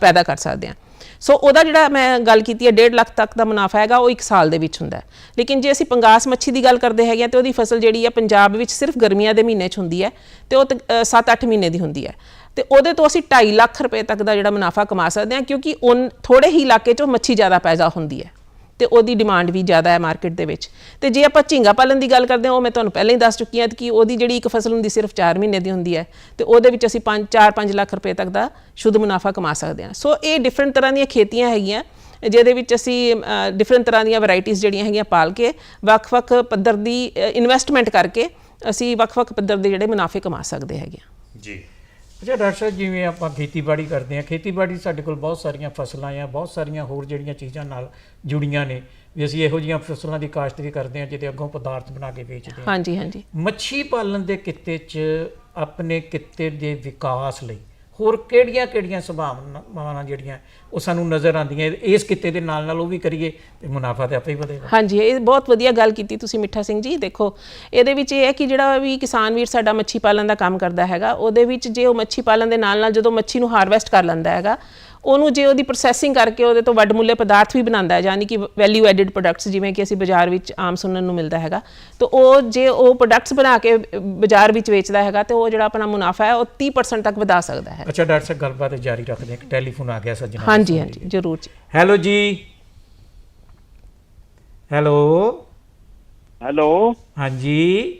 ਪੈਦਾ ਕਰ ਸਕਦੇ ਹਾਂ। ਸੋ ਉਹਦਾ ਜਿਹੜਾ ਮੈਂ ਗੱਲ ਕੀਤੀ ਹੈ 1.5 ਲੱਖ ਤੱਕ ਦਾ ਮੁਨਾਫਾ ਹੈਗਾ, ਉਹ ਇੱਕ ਸਾਲ ਦੇ ਵਿੱਚ ਹੁੰਦਾ ਲੇਕਿਨ ਜੇ ਅਸੀਂ ਪੰਗਾਸ ਮੱਛੀ ਦੀ ਗੱਲ ਕਰਦੇ ਹੈਗੇ ਹਾਂ ਤੇ ਉਹਦੀ ਫਸਲ ਜਿਹੜੀ ਹੈ, ਪੰਜਾਬ ਵਿੱਚ ਸਿਰਫ ਗਰਮੀਆਂ ਦੇ ਮਹੀਨੇ 'ਚ ਹੁੰਦੀ ਹੈ ਤੇ ਉਹ 7-8 ਮਹੀਨੇ ਦੀ ਹੁੰਦੀ ਹੈ। ਤੇ ਉਹਦੇ ਤੋਂ ਅਸੀਂ 2.5 ਲੱਖ ਰੁਪਏ ਤੱਕ ਦਾ ਜਿਹੜਾ ਮੁਨਾਫਾ ਕਮਾ ਸਕਦੇ ਹਾਂ, ਕਿਉਂਕਿ ਉਨ ਥੋੜੇ ਹੀ ਇਲਾਕੇ 'ਚੋਂ ਮੱਛੀ ਜ਼ਿਆਦਾ ਪੈਦਾ ਹੁੰਦੀ ਹੈ। ਤੇ ਉਹਦੀ ਡਿਮਾਂਡ ਵੀ ਜ਼ਿਆਦਾ ਹੈ ਮਾਰਕੀਟ ਦੇ ਵਿੱਚ। ਤੇ ਜੇ ਆਪਾਂ ਝੀਂਗਾ ਪਾਲਣ ਦੀ ਗੱਲ ਕਰਦੇ ਹਾਂ, ਉਹ ਮੈਂ ਤੁਹਾਨੂੰ ਪਹਿਲਾਂ ਹੀ ਦੱਸ ਚੁੱਕੀ ਹਾਂ ਕਿ ਉਹਦੀ ਜਿਹੜੀ ਇੱਕ ਫਸਲ ਹੁੰਦੀ ਸਿਰਫ 4 ਮਹੀਨੇ ਦੀ ਹੁੰਦੀ ਹੈ ਤੇ ਉਹਦੇ ਵਿੱਚ ਅਸੀਂ 5 4-5 ਲੱਖ ਰੁਪਏ ਤੱਕ ਦਾ ਸ਼ੁੱਧ ਮੁਨਾਫਾ ਕਮਾ ਸਕਦੇ ਹਾਂ। ਸੋ ਇਹ ਡਿਫਰੈਂਟ ਤਰ੍ਹਾਂ ਦੀਆਂ ਖੇਤੀਆਂ ਹੈਗੀਆਂ, ਜਿਹਦੇ ਵਿੱਚ ਅਸੀਂ ਡਿਫਰੈਂਟ ਤਰ੍ਹਾਂ ਦੀਆਂ ਵੈਰਾਈਟੀਆਂ ਜਿਹੜੀਆਂ ਹੈਗੀਆਂ ਪਾਲ ਕੇ ਵੱਖ-ਵੱਖ ਪੱਧਰ ਦੀ ਇਨਵੈਸਟਮੈਂਟ ਕਰਕੇ ਅਸੀਂ ਵੱਖ-ਵੱਖ ਪੱਧਰ ਦੇ ਜਿਹੜੇ ਮੁਨਾਫੇ ਕਮਾ ਸਕਦੇ ਹੈਗੇ ਹਾਂ। ਜੀ। ਅੱਛਾ ਡਾਕਟਰ ਸਾਹਿਬ ਜਿਵੇਂ ਆਪਾਂ ਖੇਤੀਬਾੜੀ ਕਰਦੇ ਹਾਂ ਖੇਤੀਬਾੜੀ ਸਾਡੇ ਕੋਲ ਬਹੁਤ ਸਾਰੀਆਂ ਫਸਲਾਂ ਆ ਬਹੁਤ ਸਾਰੀਆਂ ਹੋਰ ਜਿਹੜੀਆਂ ਚੀਜ਼ਾਂ ਨਾਲ ਜੁੜੀਆਂ ਨੇ ਵੀ ਅਸੀਂ ਇਹੋ ਜਿਹੀਆਂ ਫਸਲਾਂ ਦੀ ਕਾਸ਼ਤਕਾਰੀ ਕਰਦੇ ਹਾਂ ਜਿਹਦੇ ਅੱਗੋਂ ਪਦਾਰਥ ਬਣਾ ਕੇ ਵੇਚਦੇ ਹਾਂ। ਹਾਂਜੀ ਹਾਂਜੀ। ਮੱਛੀ ਪਾਲਣ ਦੇ ਕਿੱਤੇ 'ਚ ਆਪਣੇ ਕਿੱਤੇ ਦੇ ਵਿਕਾਸ ਲਈ ਹੋਰ ਕਿਹੜੀਆਂ-ਕਿਹੜੀਆਂ ਸੰਭਾਵਨਾਵਾਂ ਜਿਹੜੀਆਂ ਉਹ ਸਾਨੂੰ ਨਜ਼ਰ ਆਉਂਦੀਆਂ? ਇਸ ਕਿੱਤੇ ਦੇ ਨਾਲ ਨਾਲ ਉਹ ਵੀ ਕਰੀਏ ਤੇ ਮੁਨਾਫਾ ਤੇ ਆਪੇ ਹੀ ਵਧੇਗਾ। ਹਾਂਜੀ, ਇਹ ਬਹੁਤ ਵਧੀਆ ਗੱਲ ਕੀਤੀ ਤੁਸੀਂ ਮਿੱਠਾ ਸਿੰਘ ਜੀ। ਦੇਖੋ, ਇਹਦੇ ਵਿੱਚ ਇਹ ਹੈ ਕਿ ਜਿਹੜਾ ਵੀ ਕਿਸਾਨ ਵੀਰ ਸਾਡਾ ਮੱਛੀ ਪਾਲਣ ਦਾ ਕੰਮ ਕਰਦਾ ਹੈਗਾ, ਉਹਦੇ ਵਿੱਚ ਜੇ ਉਹ ਮੱਛੀ ਪਾਲਣ ਦੇ ਨਾਲ ਨਾਲ ਜਦੋਂ ਮੱਛੀ ਨੂੰ ਹਾਰਵੈਸਟ ਕਰ ਲੈਂਦਾ ਹੈਗਾ ਉਹਨੂੰ ਜੇ ਉਹਦੀ ਪ੍ਰੋਸੈਸਿੰਗ ਕਰਕੇ ਉਹਦੇ ਤੋਂ ਵੱਡਮੁੱਲੇ ਪਦਾਰਥ ਵੀ ਬਣਾਉਂਦਾ ਹੈ ਯਾਨੀ ਕਿ ਵੈਲਿਊ ਐਡਿਡ ਪ੍ਰੋਡਕਟਸ ਜਿਵੇਂ ਕਿ ਅਸੀਂ ਬਾਜ਼ਾਰ ਵਿੱਚ ਆਮ ਸੁਣਨ ਨੂੰ ਮਿਲਦਾ ਹੈਗਾ ਤਾਂ ਉਹ ਜੇ ਉਹ ਪ੍ਰੋਡਕਟਸ ਬਣਾ ਕੇ ਬਾਜ਼ਾਰ ਵਿੱਚ ਵੇਚਦਾ ਹੈਗਾ ਤੇ ਉਹ ਜਿਹੜਾ ਆਪਣਾ ਮੁਨਾਫਾ ਹੈ ਉਹ 30% ਤੱਕ ਵਧਾ ਸਕਦਾ ਹੈ। ਅੱਛਾ ਡਾਕਟਰ ਸਾਹਿਬ ਗੱਲਬਾਤ ਜਾਰੀ ਰੱਖਦੇ ਹਾਂ। ਇੱਕ ਟੈਲੀਫੋਨ ਆ ਗਿਆ ਸੱਜਣਾ। ਹਾਂਜੀ ਹਾਂਜੀ ਜ਼ਰੂਰ ਜੀ। ਹੈਲੋ ਜੀ। ਹੈਲੋ। ਹੈਲੋ। ਹਾਂਜੀ।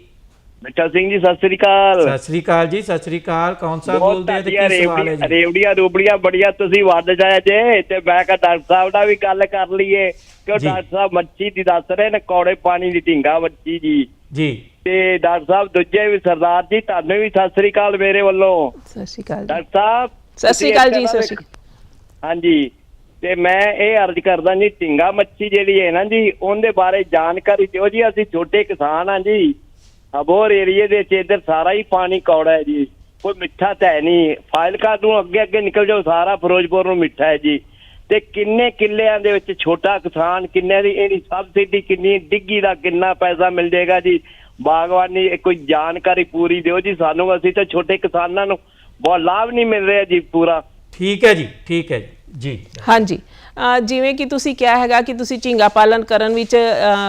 ਮਿੱਠਾ ਸਿੰਘ ਜੀ ਸਤਿ ਸ੍ਰੀ ਅਕਾਲ। ਸਤਿ ਸ੍ਰੀ ਅਕਾਲ ਜੀ ਸਤਿ ਸ੍ਰੀ ਅਕਾਲ। ਕੌਣ ਸਾਹਿਬ ਬੋਲਦੇ ਆ ਤੇ ਕੀ ਸਵਾਲ ਹੈ ਜੀ? ਰੇਵੜੀਆਂ ਰੂਬੜੀਆਂ ਬੜੀਆਂ ਤੁਸੀਂ ਵੱਧ ਜਾਏ ਜੇ। ਤੇ ਮੈਂ ਕਿਹਾ ਡਾਕਟਰ ਸਾਹਿਬ ਨਾਲ ਵੀ ਗੱਲ ਕਰ ਲਈਏ। ਕਿਉਂ। ਡਾਕਟਰ ਸਾਹਿਬ ਮੱਛੀ ਦੀ ਦੱਸ ਰਹੇ ਨੇ ਕੌੜੇ ਪਾਣੀ ਦੀ ਢਿੰਗਾ ਮੱਛੀ ਜੀ। ਜੀ। ਤੇ ਡਾਕਟਰ ਸਾਹਿਬ ਦੂਜੇ ਵੀ ਸਰਦਾਰ ਜੀ ਤੁਹਾਨੂੰ ਵੀ ਸਤਿ ਸ੍ਰੀ ਅਕਾਲ ਮੇਰੇ ਵੱਲੋਂ। ਸਤਿ ਸ਼੍ਰੀ ਅਕਾਲ ਡਾਕਟਰ ਸਾਹਿਬ ਸਤਿ ਸ਼੍ਰੀ ਅਕਾਲ ਜੀ, ਸਤਿ ਸ਼੍ਰੀ ਹਾਂਜੀ। ਤੇ ਮੈਂ ਇਹ ਅਰਜ਼ ਕਰਦਾ ਜੀ ਢਿੰਗਾ ਮੱਛੀ ਜਿਹੜੀ ਹੈ ਨਾ ਜੀ ਉਹਦੇ ਬਾਰੇ ਜਾਣਕਾਰੀ ਦਿਓ ਜੀ। ਅਸੀਂ ਛੋਟੇ ਕਿਸਾਨ ਹਾਂ ਜੀ। ਅਬੋਰ ਏਰੀਏ ਦੇ ਵਿੱਚ ਇੱਧਰ ਸਾਰਾ ਹੀ ਪਾਣੀ ਕੌੜਾ ਹੈ ਜੀ। ਕੋਈ ਮਿੱਠਾ ਤਾਂ ਹੈ ਨਹੀਂ। ਫਾਇਲਕਾ ਨੂੰ ਅੱਗੇ ਅੱਗੇ ਨਿਕਲ ਜਾਓ ਸਾਰਾ ਫਿਰੋਜ਼ਪੁਰ ਨੂੰ ਮਿੱਠਾ ਹੈ ਜੀ। ਤੇ ਕਿੰਨੇ ਕਿੱਲਿਆਂ ਦੇ ਵਿੱਚ ਛੋਟਾ ਕਿਸਾਨ ਕਿੰਨੇ ਦੀ ਇਹਦੀ ਸਬਸਿਡੀ ਕਿੰਨੀ ਡਿੱਗੀ ਦਾ ਕਿੰਨਾ ਪੈਸਾ ਮਿਲ ਜਾਏਗਾ ਜੀ? ਬਾਗਵਾਨੀ ਕੋਈ ਜਾਣਕਾਰੀ ਪੂਰੀ ਦਿਓ ਜੀ। ਸਾਨੂੰ ਅਸੀਂ ਤਾਂ ਛੋਟੇ ਕਿਸਾਨਾਂ ਨੂੰ ਬਹੁਤ ਲਾਭ ਨਹੀਂ ਮਿਲ ਰਿਹਾ ਜੀ ਪੂਰਾ। ਠੀਕ ਹੈ ਜੀ ਠੀਕ ਹੈ ਜੀ। ਜੀ। ਹਾਂਜੀ। ਜਿਵੇਂ ਕਿ ਤੁਸੀਂ ਕਿਹਾ ਹੈਗਾ ਕਿ ਤੁਸੀਂ ਝੀਂਗਾ ਪਾਲਣ ਕਰਨ ਵਿੱਚ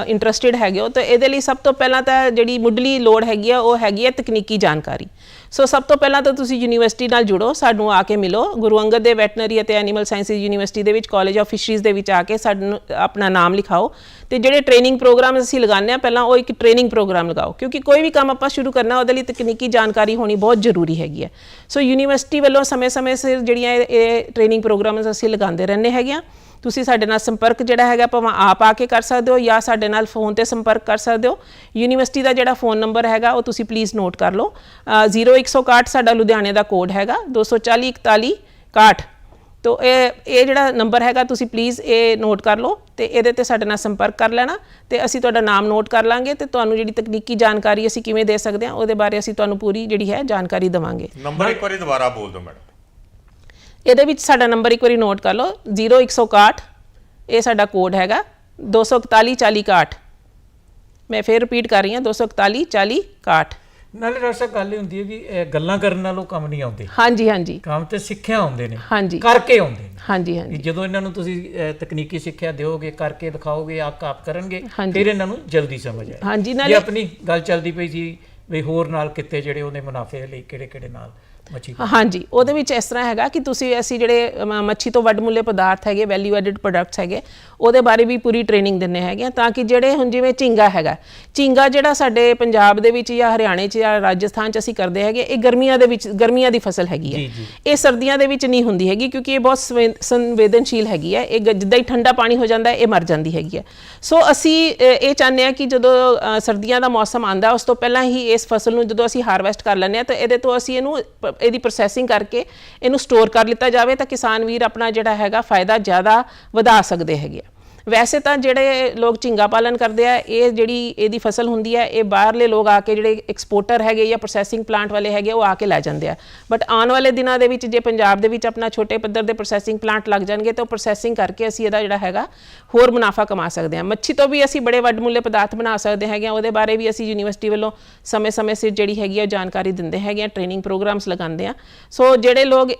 ਇੰਟਰਸਟਿਡ ਹੈਗੇ ਹੋ, ਤਾਂ ਇਹਦੇ ਲਈ ਸਭ ਤੋਂ ਪਹਿਲਾਂ ਤਾਂ ਜਿਹੜੀ ਮੁੱਢਲੀ ਲੋੜ ਹੈਗੀ ਆ, ਉਹ ਹੈਗੀ ਹੈ ਤਕਨੀਕੀ ਜਾਣਕਾਰੀ। ਸੋ ਸਭ ਤੋਂ ਪਹਿਲਾਂ ਤਾਂ ਤੁਸੀਂ ਯੂਨੀਵਰਸਿਟੀ ਨਾਲ ਜੁੜੋ ਸਾਨੂੰ ਆ ਕੇ ਮਿਲੋ ਗੁਰੂ ਅੰਗਦ ਦੇ ਵੈਟਨਰੀ ਅਤੇ ਐਨੀਮਲ ਸਾਇੰਸਿਸ ਯੂਨੀਵਰਸਿਟੀ ਦੇ ਵਿੱਚ ਕਾਲਜ ਆਫ ਫਿਸ਼ਰੀਜ਼ ਦੇ ਵਿੱਚ ਆ ਕੇ ਸਾਨੂੰ ਆਪਣਾ ਨਾਮ ਲਿਖਾਓ ਤੇ ਜਿਹੜੇ ਟ੍ਰੇਨਿੰਗ ਪ੍ਰੋਗਰਾਮ ਅਸੀਂ ਲਗਾਉਂਦੇ ਆ ਪਹਿਲਾਂ ਉਹ ਇੱਕ ਟ੍ਰੇਨਿੰਗ ਪ੍ਰੋਗਰਾਮ ਲਗਾਓ ਕਿਉਂਕਿ ਕੋਈ ਵੀ ਕੰਮ ਆਪਾਂ ਸ਼ੁਰੂ ਕਰਨਾ ਉਹਦੇ ਲਈ ਤਕਨੀਕੀ ਜਾਣਕਾਰੀ ਹੋਣੀ ਬਹੁਤ ਜ਼ਰੂਰੀ ਹੈਗੀ ਹੈ ਸੋ ਯੂਨੀਵਰਸਿਟੀ ਵੱਲੋਂ ਸਮੇਂ-ਸਮੇਂ ਸਿਰ ਜਿਹੜੀਆਂ ਇਹ- ਇਹ ਟ੍ਰੇਨਿੰਗ ਪ੍ਰੋਗਰਾਮਸ ਅਸੀਂ ਲਗਾਉਂਦੇ ਰਹਿੰਦੇ ਹੈਗੇ ਆ ਤੁਸੀਂ ਸਾਡੇ ਨਾਲ ਸੰਪਰਕ ਜਿਹੜਾ ਹੈਗਾ ਭਾਵੇਂ ਆਪ ਆ ਕੇ ਕਰ ਸਕਦੇ ਹੋ ਜਾਂ ਸਾਡੇ ਨਾਲ ਫੋਨ ਤੇ ਸੰਪਰਕ ਕਰ ਸਕਦੇ ਹੋ। ਯੂਨੀਵਰਸਿਟੀ ਦਾ ਜਿਹੜਾ ਫੋਨ ਨੰਬਰ ਹੈਗਾ ਉਹ ਤੁਸੀਂ ਪਲੀਜ਼ ਨੋਟ ਕਰ ਲਓ। ਅ, 0161 ਸਾਡਾ ਲੁਧਿਆਣੇ ਦਾ ਕੋਡ ਹੈਗਾ 240 41 61 ਤੋ ਇਹ ਇਹ ਜਿਹੜਾ ਨੰਬਰ ਹੈਗਾ ਤੁਸੀਂ ਪਲੀਜ਼ ਇਹ ਨੋਟ ਕਰ ਲਓ ਤੇ ਇਹਦੇ ਤੇ ਸਾਡੇ ਨਾਲ ਸੰਪਰਕ ਕਰ ਲੈਣਾ ਤੇ ਅਸੀਂ ਤੁਹਾਡਾ ਨਾਮ ਨੋਟ ਕਰ ਲਾਂਗੇ ਤੇ ਤੁਹਾਨੂੰ ਜਿਹੜੀ ਤਕਨੀਕੀ ਜਾਣਕਾਰੀ ਅਸੀਂ ਕਿਵੇਂ ਦੇ ਸਕਦੇ ਹਾਂ ਉਹਦੇ ਬਾਰੇ ਅਸੀਂ ਤੁਹਾਨੂੰ ਪੂਰੀ ਜਿਹੜੀ ਹੈ ਜਾਣਕਾਰੀ ਦੇਵਾਂਗੇ। ਨੰਬਰ ਇੱਕ ਵਾਰੀ ਦੁਬਾਰਾ ਬੋਲ ਦਿਓ ਮੈਡਮ। ਇਹਦੇ ਵਿੱਚ ਸਾਡਾ ਨੰਬਰ ਇੱਕ ਵਾਰੀ ਨੋਟ ਕਰ ਲਓ 0161 ਇਹ ਸਾਡਾ ਕੋਡ ਹੈਗਾ 241 40 61 ਮੈਂ ਫੇਰ ਰਿਪੀਟ ਕਰ ਰਹੀ ਹਾਂ 241 40 61 ਨਾਲੇ ਰਸਾ ਗੱਲ ਇਹ ਹੁੰਦੀ ਹੈ ਕਿ ਇਹ ਗੱਲਾਂ ਕਰਨ ਨਾਲੋਂ ਕੰਮ ਨਹੀਂ ਆਉਂਦੇ। ਹਾਂਜੀ ਹਾਂਜੀ। ਕੰਮ ਤੇ ਸਿੱਖਿਆ ਆਉਂਦੇ ਨੇ ਹਾਂਜੀ। ਕਰਕੇ ਆਉਂਦੇ ਨੇ। ਹਾਂਜੀ ਹਾਂਜੀ। ਜਦੋਂ ਇਹਨਾਂ ਨੂੰ ਤੁਸੀਂ ਤਕਨੀਕੀ ਸਿੱਖਿਆ ਦਿਓਗੇ ਕਰਕੇ ਦਿਖਾਓਗੇ ਆਪ ਆਪ ਕਰਨਗੇ। ਫਿਰ ਇਹਨਾਂ ਨੂੰ ਜਲਦੀ ਸਮਝ ਆਏ ਹਾਂਜੀ ਨਾਲੇ ਆਪਣੀ ਗੱਲ ਚੱਲਦੀ ਪਈ ਸੀ ਵੀ ਹੋਰ ਨਾਲ ਕਿੱਤੇ ਜਿਹੜੇ ਉਹਦੇ ਮੁਨਾਫੇ ਲਈ ਕਿਹੜੇ ਕਿਹੜੇ ਨਾਲ। ਹਾਂਜੀ ਉਹਦੇ ਵਿੱਚ ਇਸ ਤਰ੍ਹਾਂ ਹੈਗਾ ਕਿ ਤੁਸੀਂ ਅਸੀਂ ਜਿਹੜੇ ਮੱਛੀ ਤੋਂ ਵੱਡ ਮੁੱਲੇ ਪਦਾਰਥ ਹੈਗੇ ਵੈਲਿਊ ਐਡਿਡ ਪ੍ਰੋਡਕਟਸ ਹੈਗੇ ਉਹਦੇ ਬਾਰੇ ਵੀ ਪੂਰੀ ਟ੍ਰੇਨਿੰਗ ਦਿੰਨੇ ਹੈਗੇ ਆ ਤਾਂ ਕਿ ਜਿਹੜੇ ਹੁਣ ਜਿਵੇਂ ਝੀਂਗਾ ਹੈਗਾ ਝੀਂਗਾ ਜਿਹੜਾ ਸਾਡੇ ਪੰਜਾਬ ਦੇ ਵਿੱਚ ਜਾਂ ਹਰਿਆਣੇ 'ਚ ਜਾਂ ਰਾਜਸਥਾਨ 'ਚ ਅਸੀਂ ਕਰਦੇ ਹੈਗੇ ਇਹ ਗਰਮੀਆਂ ਦੇ ਵਿੱਚ ਗਰਮੀਆਂ ਦੀ ਫਸਲ ਹੈਗੀ ਹੈ। ਇਹ ਸਰਦੀਆਂ ਦੇ ਵਿੱਚ ਨਹੀਂ ਹੁੰਦੀ ਹੈਗੀ ਕਿਉਂਕਿ ਇਹ ਬਹੁਤ ਸੰਵੇ- ਸੰਵੇਦਨਸ਼ੀਲ ਹੈਗੀ ਹੈ ਇਹ ਜਿੱਦਾਂ ਹੀ ਠੰਡਾ ਪਾਣੀ ਹੋ ਜਾਂਦਾ ਹੈ ਇਹ ਮਰ ਜਾਂਦੀ ਹੈਗੀ ਹੈ ਸੋ ਅਸੀਂ ਇਹ ਚਾਹੁੰਦੇ ਹਾਂ ਕਿ ਜਦੋਂ ਸਰਦੀਆਂ ਦਾ ਮੌਸਮ ਆਂਦਾ ਉਸ ਤੋਂ ਪਹਿਲਾਂ ਹੀ ਇਸ ਫਸਲ ਨੂੰ ਜਦੋਂ ਅਸੀਂ ਹਾਰਵੈਸਟ ਕਰ ਲੈਂਦੇ ਹਾਂ ਤਾਂ ਇਹਦੇ ਤੋਂ ਅਸੀਂ ਇਹਨੂੰ ਇਹਦੀ ਪ੍ਰੋਸੈਸਿੰਗ ਕਰਕੇ ਇਹਨੂੰ ਸਟੋਰ ਕਰ ਲਿੱਤਾ ਜਾਵੇ ਤਾਂ ਕਿਸਾਨ ਵੀਰ ਆਪਣਾ ਜਿਹੜਾ ਹੈਗਾ ਫਾਇਦਾ ਜ਼ਿਆਦਾ ਵਧਾ ਸਕਦੇ ਹੈਗੇ ਆ। ਵੈਸੇ ਤਾਂ ਜਿਹੜੇ ਲੋਕ ਝਿੰਗਾ ਪਾਲਣ ਕਰਦੇ ਆ, ਇਹ ਜਿਹੜੀ ਇਹਦੀ ਫਸਲ ਹੁੰਦੀ ਹੈ ਇਹ ਬਾਹਰਲੇ ਲੋਕ ਆ ਕੇ ਜਿਹੜੇ ਐਕਸਪੋਰਟਰ ਹੈਗੇ ਜਾਂ ਪ੍ਰੋਸੈਸਿੰਗ ਪਲਾਂਟ ਵਾਲੇ ਹੈਗੇ, ਉਹ ਆ ਕੇ ਲੈ ਜਾਂਦੇ ਆ। ਬਟ ਆਉਣ ਵਾਲੇ ਦਿਨਾਂ ਦੇ ਵਿੱਚ, ਜੇ ਪੰਜਾਬ ਦੇ ਵਿੱਚ ਆਪਣਾ ਛੋਟੇ ਪੱਧਰ ਦੇ ਪ੍ਰੋਸੈਸਿੰਗ ਪਲਾਂਟ ਲੱਗ ਜਾਣਗੇ, ਤਾਂ ਉਹ ਪ੍ਰੋਸੈਸਿੰਗ ਕਰਕੇ ਅਸੀਂ ਇਹਦਾ ਜਿਹੜਾ ਹੈਗਾ, ਹੋਰ ਮੁਨਾਫਾ ਕਮਾ ਸਕਦੇ ਹਾਂ ਮੱਛੀ ਤੋਂ ਵੀ ਅਸੀਂ ਬੜੇ ਵੱਡ ਮੁੱਲੇ ਪਦਾਰਥ ਬਣਾ ਸਕਦੇ ਹੈਗੇ ਆ, ਉਹਦੇ ਬਾਰੇ ਵੀ ਅਸੀਂ ਯੂਨੀਵਰਸਿਟੀ ਵੱਲੋਂ ਸਮੇਂ-ਸਮੇਂ ਸਿਰ ਜਿਹੜੀ ਹੈਗੀ ਆ ਜਾਣਕਾਰੀ ਦਿੰਦੇ ਹੈਗੇ ਆ ਟ੍ਰੇਨਿੰਗ ਪ੍ਰੋਗਰਾਮਸ ਲਗਾਉਂਦੇ ਆ। ਸੋ ਜਿਹੜੇ ਲੋਕ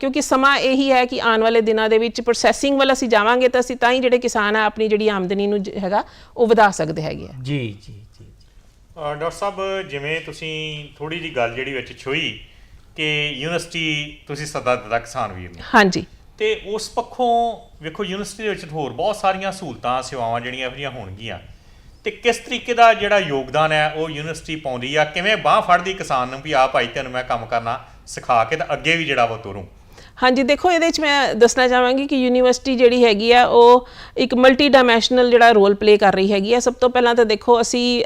ਕਿਉਂਕਿ ਸਮਾਂ ਇਹੀ ਹੈ ਕਿ ਆਉਣ ਵਾਲੇ ਦਿਨਾਂ ਦੇ ਵਿੱਚ ਪ੍ਰੋਸੈਸਿੰਗ ਵੱਲ ਅਸੀਂ ਜਾਵਾਂਗੇ, ਤਾਂ ਅਸੀਂ ਤਾਂ ਹੀ ਜਿਹੜੇ ਕਿਸਾਨ ਆ ਆਪਣੀ ਜਿਹੜੀ ਆਮਦਨੀ ਨੂੰ ਹੈਗਾ ਉਹ ਵਧਾ ਸਕਦੇ ਹੈਗੇ ਆ। ਜੀ ਜੀ ਜੀ ਡਾਕਟਰ ਸਾਹਿਬ ਜਿਵੇਂ ਤੁਸੀਂ ਥੋੜੀ ਜੀ ਗੱਲ ਜਿਹੜੀ ਵਿੱਚ ਛੋਈ ਕਿ ਯੂਨੀਵਰਸਿਟੀ ਤੁਸੀਂ ਸੱਦਾ ਦਿੱਤਾ ਕਿਸਾਨ ਵੀਰ ਨੂੰ। ਹਾਂਜੀ। ਤੇ ਉਸ ਪੱਖੋਂ ਵੇਖੋ ਯੂਨੀਵਰਸਿਟੀ ਦੇ ਵਿੱਚ ਹੋਰ ਬਹੁਤ ਸਾਰੀਆਂ ਸਹੂਲਤਾਂ ਸੇਵਾਵਾਂ ਜਿਹੜੀਆਂ ਇਹੋ ਜਿਹੀਆਂ ਹੋਣਗੀਆਂ। ਤੇ ਕਿਸ ਤਰੀਕੇ ਦਾ ਜਿਹੜਾ ਯੋਗਦਾਨ ਹੈ ਉਹ ਯੂਨੀਵਰਸਿਟੀ ਪਾਉਂਦੀ ਆ? ਕਿਵੇਂ ਬਾਹ ਫੜਦੀ ਕਿਸਾਨ ਨੂੰ ਵੀ ਆ ਭਾਈ ਤੈਨੂੰ ਮੈਂ ਕੰਮ ਕਰਨਾ ਸਿਖਾ ਕੇ ਤਾਂ ਅੱਗੇ ਵੀ ਜਿਹੜਾ ਵਾ ਤੋਰੂੰ? ਹਾਂਜੀ, ਦੇਖੋ, ਇਹਦੇ ਵਿੱਚ ਮੈਂ ਦੱਸਣਾ ਚਾਹਾਂਗੀ ਕਿ ਯੂਨੀਵਰਸਿਟੀ ਜਿਹੜੀ ਹੈਗੀ ਆ, ਉਹ ਇੱਕ ਮਲਟੀ ਡਾਈਮੈਂਸ਼ਨਲ ਜਿਹੜਾ ਰੋਲ ਪਲੇ ਕਰ ਰਹੀ ਹੈਗੀ ਆ। ਸਭ ਤੋਂ ਪਹਿਲਾਂ ਤਾਂ ਦੇਖੋ, ਅਸੀਂ